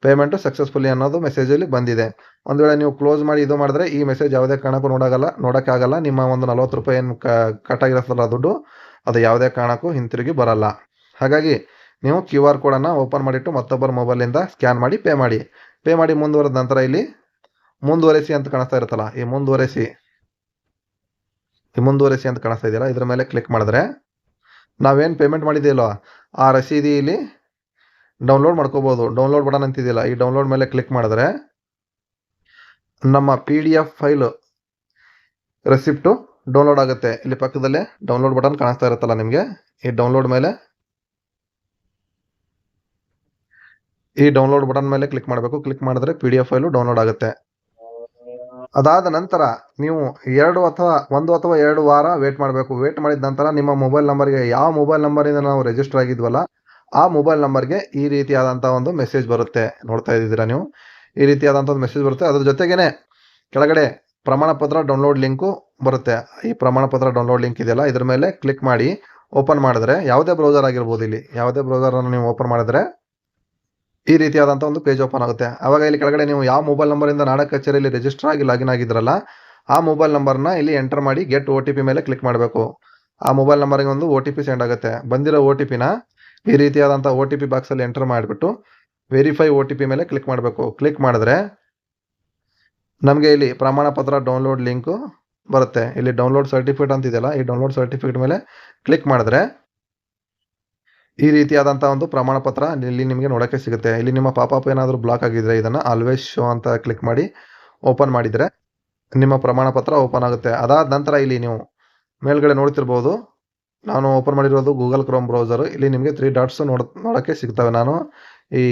ಪೇಮೆಂಟು ಸಕ್ಸಸ್ಫುಲಿ ಅನ್ನೋದು ಮೆಸೇಜಲ್ಲಿ ಬಂದಿದೆ. ಒಂದು ವೇಳೆ ನೀವು ಕ್ಲೋಸ್ ಮಾಡಿ ಇದು ಮಾಡಿದ್ರೆ ಈ ಮೆಸೇಜ್ ಯಾವುದೇ ಕಾರಣಕ್ಕೂ ನೋಡೋಕ್ಕಲ್ಲ ನೋಡೋಕ್ಕಾಗಲ್ಲ. ನಿಮ್ಮ ಒಂದು ನಲ್ವತ್ತು ರೂಪಾಯಿ ಏನು ಕಟ್ ಆಗಿರುತ್ತಲ್ಲ ದುಡ್ಡು, ಅದು ಯಾವುದೇ ಕಾರಣಕ್ಕೂ ಹಿಂತಿರುಗಿ ಬರಲ್ಲ. ಹಾಗಾಗಿ ನೀವು ಕ್ಯೂ ಆರ್ ಕೋಡನ್ನು ಓಪನ್ ಮಾಡಿಟ್ಟು ಮತ್ತೊಬ್ಬರ ಮೊಬೈಲಿಂದ ಸ್ಕ್ಯಾನ್ ಮಾಡಿ ಪೇ ಮಾಡಿ. ಪೇ ಮಾಡಿ ಮುಂದುವರೆದ ನಂತರ ಇಲ್ಲಿ ಮುಂದುವರೆಸಿ ಅಂತ ಕಾಣಿಸ್ತಾ ಇರುತ್ತಲ್ಲ, ಈ ಮುಂದುವರೆಸಿ ಈ ಮುಂದುವರೆಸಿ ಅಂತ ಕಾಣಿಸ್ತಾ ಇದೆಯಲ್ಲ, ಇದರ ಮೇಲೆ ಕ್ಲಿಕ್ ಮಾಡಿದ್ರೆ ನಾವೇನು ಪೇಮೆಂಟ್ ಮಾಡಿದ್ದೀವಲ್ಲ ಆ ರಸೀದಿ ಇಲ್ಲಿ ಡೌನ್ಲೋಡ್ ಮಾಡ್ಕೋಬೋದು. ಡೌನ್ಲೋಡ್ ಬಟನ್ ಅಂತಿದೆಯಲ್ಲ, ಈ ಡೌನ್ಲೋಡ್ ಮೇಲೆ ಕ್ಲಿಕ್ ಮಾಡಿದ್ರೆ ನಮ್ಮ P D F file receipt download ಆಗುತ್ತೆ. ಇಲ್ಲಿ ಪಕ್ಕದಲ್ಲೇ ಡೌನ್ಲೋಡ್ ಬಟನ್ ಕಾಣಿಸ್ತಾ ಇರುತ್ತಲ್ಲ ನಿಮಗೆ, ಈ ಡೌನ್ಲೋಡ್ ಮೇಲೆ, ಈ ಡೌನ್ಲೋಡ್ ಬಟನ್ ಮೇಲೆ ಕ್ಲಿಕ್ ಮಾಡಬೇಕು. ಕ್ಲಿಕ್ ಮಾಡಿದ್ರೆ P D F file download ಆಗುತ್ತೆ. ಅದಾದ ನಂತರ ನೀವು ಎರಡು ಅಥವಾ ಒಂದು ಅಥವಾ ಎರಡು ವಾರ ವೇಟ್ ಮಾಡಬೇಕು. ವೇಟ್ ಮಾಡಿದ ನಂತರ ನಿಮ್ಮ ಮೊಬೈಲ್ ನಂಬರ್ಗೆ ಯಾವ ಮೊಬೈಲ್ ನಂಬರಿಂದ ನಾವು ರಿಜಿಸ್ಟರ್ ಆಗಿದ್ವಲ್ಲ, ಆ ಮೊಬೈಲ್ ನಂಬರ್ಗೆ ಈ ರೀತಿಯಾದಂಥ ಒಂದು ಮೆಸೇಜ್ ಬರುತ್ತೆ. ನೋಡ್ತಾ ಇದ್ದೀರಾ ನೀವು? ಈ ರೀತಿಯಾದಂಥ ಒಂದು ಮೆಸೇಜ್ ಬರುತ್ತೆ. ಅದ್ರ ಜೊತೆಗೇನೆ ಕೆಳಗಡೆ ಪ್ರಮಾಣ ಪತ್ರ ಡೌನ್ಲೋಡ್ ಲಿಂಕು ಬರುತ್ತೆ. ಈ ಪ್ರಮಾಣ ಪತ್ರ ಡೌನ್ಲೋಡ್ ಲಿಂಕ್ ಇದೆಯಲ್ಲ, ಇದ್ರ ಮೇಲೆ ಕ್ಲಿಕ್ ಮಾಡಿ ಓಪನ್ ಮಾಡಿದ್ರೆ, ಯಾವುದೇ ಬ್ರೌಸರ್ ಆಗಿರ್ಬೋದು ಇಲ್ಲಿ, ಯಾವುದೇ ಬ್ರೌಸರನ್ನು ನೀವು ಓಪನ್ ಮಾಡಿದ್ರೆ ಈ ರೀತಿಯಾದಂಥ ಒಂದು ಪೇಜ್ ಓಪನ್ ಆಗುತ್ತೆ. ಆವಾಗ ಇಲ್ಲಿ ಕೆಳಗಡೆ ನೀವು ಯಾವ ಮೊಬೈಲ್ ನಂಬರಿಂದ ನಾಡ ಕಚೇರಿಯಲ್ಲಿ ರಿಜಿಸ್ಟರ್ ಆಗಿ ಲಾಗಿನ್ ಆಗಿದ್ರಲ್ಲ, ಆ ಮೊಬೈಲ್ ನಂಬರ್ನ ಇಲ್ಲಿ ಎಂಟರ್ ಮಾಡಿ ಗೆಟ್ ಒ ಮೇಲೆ ಕ್ಲಿಕ್ ಮಾಡಬೇಕು. ಆ ಮೊಬೈಲ್ ನಂಬರ್ಗೆ ಒಂದು ಒ ಟಿ ಸೆಂಡ್ ಆಗುತ್ತೆ. ಬಂದಿರೋ ಒ ಟಿ ಪಿನ ಈ ರೀತಿಯಾದಂಥ ಒ ಟಿ ಪಿ ಬಾಕ್ಸಲ್ಲಿ ಎಂಟರ್ ಮಾಡಿಬಿಟ್ಟು ವೆರಿಫೈ ಒ ಮೇಲೆ ಕ್ಲಿಕ್ ಮಾಡಬೇಕು. ಕ್ಲಿಕ್ ಮಾಡಿದ್ರೆ ನಮಗೆ ಇಲ್ಲಿ ಪ್ರಮಾಣ ಪತ್ರ ಡೌನ್ಲೋಡ್ ಲಿಂಕು ಬರುತ್ತೆ. ಇಲ್ಲಿ ಡೌನ್ಲೋಡ್ ಸರ್ಟಿಫಿಕೇಟ್ ಅಂತಿದೆಯಲ್ಲ, ಈ ಡೌನ್ಲೋಡ್ ಸರ್ಟಿಫಿಕೇಟ್ ಮೇಲೆ ಕ್ಲಿಕ್ ಮಾಡಿದ್ರೆ ಈ ರೀತಿಯಾದಂಥ ಒಂದು ಪ್ರಮಾಣ ಪತ್ರ ಇಲ್ಲಿ ನಿಮಗೆ ನೋಡೋಕ್ಕೆ ಸಿಗುತ್ತೆ. ಇಲ್ಲಿ ನಿಮ್ಮ ಪಾಪಾಪ ಏನಾದರೂ ಬ್ಲಾಕ್ ಆಗಿದ್ರೆ ಇದನ್ನು ಆಲ್ವೇಸ್ ಶೋ ಅಂತ ಕ್ಲಿಕ್ ಮಾಡಿ ಓಪನ್ ಮಾಡಿದರೆ ನಿಮ್ಮ ಪ್ರಮಾಣ ಪತ್ರ ಓಪನ್ ಆಗುತ್ತೆ. ಅದಾದ ನಂತರ ಇಲ್ಲಿ ನೀವು ಮೇಲ್ಗಡೆ ನೋಡ್ತಿರ್ಬೋದು. ನಾನು ಓಪನ್ ಮಾಡಿರೋದು ಗೂಗಲ್ ಕ್ರೋಮ್ ಬ್ರೌಸರು ಇಲ್ಲಿ ನಿಮಗೆ ತ್ರೀ ಡಾಟ್ಸು ನೋಡ್ ನೋಡೋಕ್ಕೆ ಸಿಗ್ತವೆ. ನಾನು ಈ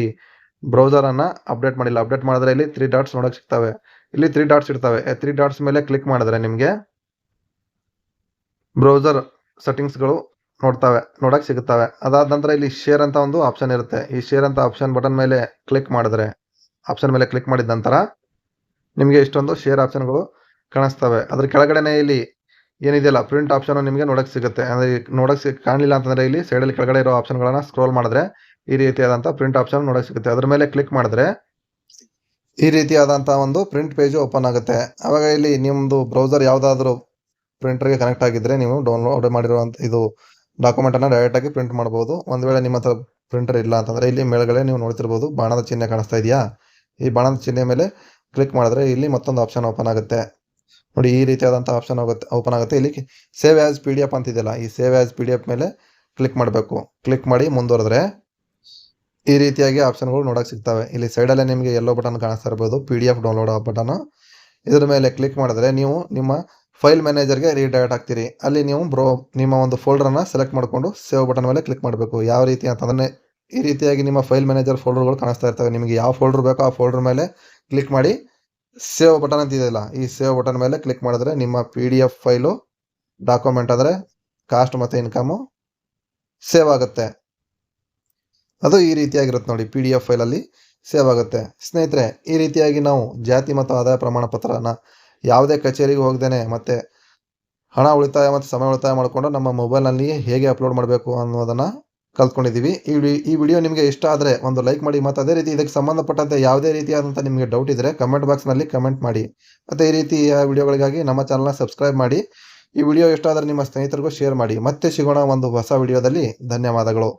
ಬ್ರೌಸರನ್ನು ಅಪ್ಡೇಟ್ ಮಾಡಿಲ್ಲ. ಅಪ್ಡೇಟ್ ಮಾಡಿದ್ರೆ ಇಲ್ಲಿ ತ್ರೀ ಡಾಟ್ಸ್ ನೋಡೋಕ್ಕೆ ಸಿಗ್ತವೆ. ಇಲ್ಲಿ ತ್ರೀ ಡಾಟ್ಸ್ ಇರ್ತವೆ. ತ್ರೀ ಡಾಟ್ಸ್ ಮೇಲೆ ಕ್ಲಿಕ್ ಮಾಡಿದ್ರೆ ನಿಮಗೆ ಬ್ರೌಸರ್ ಸೆಟ್ಟಿಂಗ್ಸ್ಗಳು ನೋಡ್ತವೆ, ನೋಡೋಕೆ ಸಿಗುತ್ತವೆ. ಅದಾದ ನಂತರ ಇಲ್ಲಿ ಶೇರ್ ಅಂತ ಒಂದು ಆಪ್ಷನ್ ಇರುತ್ತೆ. ಈ ಶೇರ್ ಅಂತ ಆಪ್ಷನ್ ಬಟನ್ ಮೇಲೆ ಕ್ಲಿಕ್ ಮಾಡಿದ್ರೆ ಆಪ್ಷನ್ ಮೇಲೆ ಕ್ಲಿಕ್ ಮಾಡಿದ ನಂತರ ನಿಮಗೆ ಇಷ್ಟೊಂದು ಶೇರ್ ಆಪ್ಷನ್ಗಳು ಕಾಣಿಸ್ತವೆ. ಅದ್ರ ಕೆಳಗಡೆನೆ ಇಲ್ಲಿ ಏನಿದೆಯಲ್ಲ ಪ್ರಿಂಟ್ ಆಪ್ಷನ್ ನಿಮಗೆ ನೋಡೋಕೆ ಸಿಗುತ್ತೆ. ಅಂದರೆ ನೋಡೋಕೆ ಸಿ, ಕಾಣಲಿಲ್ಲ ಅಂತಂದ್ರೆ ಇಲ್ಲಿ ಸೈಡಲ್ಲಿ ಕೆಳಗಡೆ ಇರೋ ಆಪ್ಷನ್ಗಳನ್ನು ಸ್ಕ್ರೋಲ್ ಮಾಡಿದ್ರೆ ಈ ರೀತಿಯಾದಂಥ ಪ್ರಿಂಟ್ ಆಪ್ಷನ್ ನೋಡಕ್ಕೆ ಸಿಗುತ್ತೆ. ಅದ್ರ ಮೇಲೆ ಕ್ಲಿಕ್ ಮಾಡಿದ್ರೆ ಈ ರೀತಿಯಾದಂಥ ಒಂದು ಪ್ರಿಂಟ್ ಪೇಜು ಓಪನ್ ಆಗುತ್ತೆ. ಆವಾಗ ಇಲ್ಲಿ ನಿಮ್ಮದು ಬ್ರೌಸರ್ ಯಾವುದಾದ್ರೂ ಪ್ರಿಂಟರ್ಗೆ ಕನೆಕ್ಟ್ ಆಗಿದ್ದರೆ ನೀವು ಡೌನ್ಲೋಡ್ ಮಾಡಿರುವಂಥ ಇದು ಡಾಕ್ಯುಮೆಂಟನ್ನು ಡೈರೆಕ್ಟಾಗಿ ಪ್ರಿಂಟ್ ಮಾಡ್ಬೋದು. ಒಂದು ವೇಳೆ ನಿಮ್ಮ ಹತ್ರ ಪ್ರಿಂಟರ್ ಇಲ್ಲ ಅಂತಂದರೆ ಇಲ್ಲಿ ಮೇಲ್ಗಡೆ ನೀವು ನೋಡ್ತಿರ್ಬೋದು ಬಾಣದ ಚಿಹ್ನೆ ಕಾಣಿಸ್ತಾ ಇದೆಯಾ? ಈ ಬಾಣದ ಚಿಹ್ನೆ ಮೇಲೆ ಕ್ಲಿಕ್ ಮಾಡಿದ್ರೆ ಇಲ್ಲಿ ಮತ್ತೊಂದು ಆಪ್ಷನ್ ಓಪನ್ ಆಗುತ್ತೆ. ನೋಡಿ ಈ ರೀತಿಯಾದಂಥ ಆಪ್ಷನ್ ಆಗುತ್ತೆ ಓಪನ್ ಆಗುತ್ತೆ. ಇಲ್ಲಿ save as P D F ಅಂತಿದೆಯಲ್ಲ, ಈ save as P D F ಮೇಲೆ ಕ್ಲಿಕ್ ಮಾಡಬೇಕು. ಕ್ಲಿಕ್ ಮಾಡಿ ಮುಂದುವರೆದ್ರೆ ಈ ರೀತಿಯಾಗಿ ಆಪ್ಷನ್ಗಳು ನೋಡೋಕೆ ಸಿಗ್ತವೆ. ಇಲ್ಲಿ ಸೈಡಲ್ಲೇ ನಿಮಗೆ ಎಲ್ಲೋ ಬಟನ್ ಕಾಣಿಸ್ತಾ ಇರ್ಬೋದು P D F download button ಇದ್ರ ಮೇಲೆ ಕ್ಲಿಕ್ ಮಾಡಿದ್ರೆ ನೀವು ನಿಮ್ಮ ಫೈಲ್ ಮ್ಯಾನೇಜರ್ಗೆ ರೀಡೈರೆಕ್ಟ್ ಆಗ್ತೀರಿ. ಅಲ್ಲಿ ನೀವು ಬ್ರೋ, ನಿಮ್ಮ ಒಂದು ಫೋಲ್ಡರನ್ನು ಸೆಲೆಕ್ಟ್ ಮಾಡಿಕೊಂಡು ಸೇವ್ ಬಟನ್ ಮೇಲೆ ಕ್ಲಿಕ್ ಮಾಡಬೇಕು. ಯಾವ ರೀತಿ ಅಂತಂದರೆ ಈ ರೀತಿಯಾಗಿ ನಿಮ್ಮ ಫೈಲ್ ಮ್ಯಾನೇಜರ್ ಫೋಲ್ಡರ್ಗಳು ಕಾಣಿಸ್ತಾ ಇರ್ತವೆ. ನಿಮಗೆ ಯಾವ ಫೋಲ್ಡರ್ ಬೇಕೋ ಆ ಫೋಲ್ಡರ್ ಮೇಲೆ ಕ್ಲಿಕ್ ಮಾಡಿ ಸೇವ್ ಬಟನ್ ಅಂತ ಇದೆಯಲ್ಲ, ಈ ಸೇವ್ ಬಟನ್ ಮೇಲೆ ಕ್ಲಿಕ್ ಮಾಡಿದ್ರೆ ನಿಮ್ಮ P D F file, document ಅಂದರೆ ಕಾಸ್ಟ್ ಮತ್ತು ಇನ್ಕಮು ಸೇವ್ ಆಗುತ್ತೆ. ಅದು ಈ ರೀತಿಯಾಗಿರುತ್ತೆ ನೋಡಿ, ಪಿ ಡಿ ಎಫ್ ಫೈಲಲ್ಲಿ ಸೇವ್ ಆಗುತ್ತೆ. ಸ್ನೇಹಿತರೆ, ಈ ರೀತಿಯಾಗಿ ನಾವು ಜಾತಿ ಮತ್ತು ಆದಾಯ ಪ್ರಮಾಣ ಪತ್ರನ ಯಾವುದೇ ಕಚೇರಿಗೆ ಹೋಗ್ದೇನೆ ಮತ್ತು ಹಣ ಉಳಿತಾಯ ಮತ್ತು ಸಮಯ ಉಳಿತಾಯ ಮಾಡಿಕೊಂಡು ನಮ್ಮ ಮೊಬೈಲ್ನಲ್ಲಿ ಹೇಗೆ ಅಪ್ಲೋಡ್ ಮಾಡಬೇಕು ಅನ್ನೋದನ್ನು ಕಲ್ತ್ಕೊಂಡಿದ್ದೀವಿ. ಈ ಈ ವಿಡಿಯೋ ನಿಮಗೆ ಇಷ್ಟ ಆದರೆ ಒಂದು ಲೈಕ್ ಮಾಡಿ ಮತ್ತು ಅದೇ ರೀತಿ ಇದಕ್ಕೆ ಸಂಬಂಧಪಟ್ಟಂತೆ ಯಾವುದೇ ರೀತಿಯಾದಂಥ ನಿಮಗೆ ಡೌಟ್ ಇದ್ದರೆ ಕಮೆಂಟ್ ಬಾಕ್ಸ್ನಲ್ಲಿ ಕಮೆಂಟ್ ಮಾಡಿ. ಮತ್ತು ಈ ರೀತಿಯ ವಿಡಿಯೋಗಳಿಗಾಗಿ ನಮ್ಮ ಚಾನಲ್ನ ಸಬ್ಸ್ಕ್ರೈಬ್ ಮಾಡಿ. ಈ ವಿಡಿಯೋ ಇಷ್ಟ ಆದರೆ ನಿಮ್ಮ ಸ್ನೇಹಿತರಿಗೂ ಶೇರ್ ಮಾಡಿ. ಮತ್ತೆ ಸಿಗೋಣ ಒಂದು ಹೊಸ ವಿಡಿಯೋದಲ್ಲಿ. ಧನ್ಯವಾದಗಳು.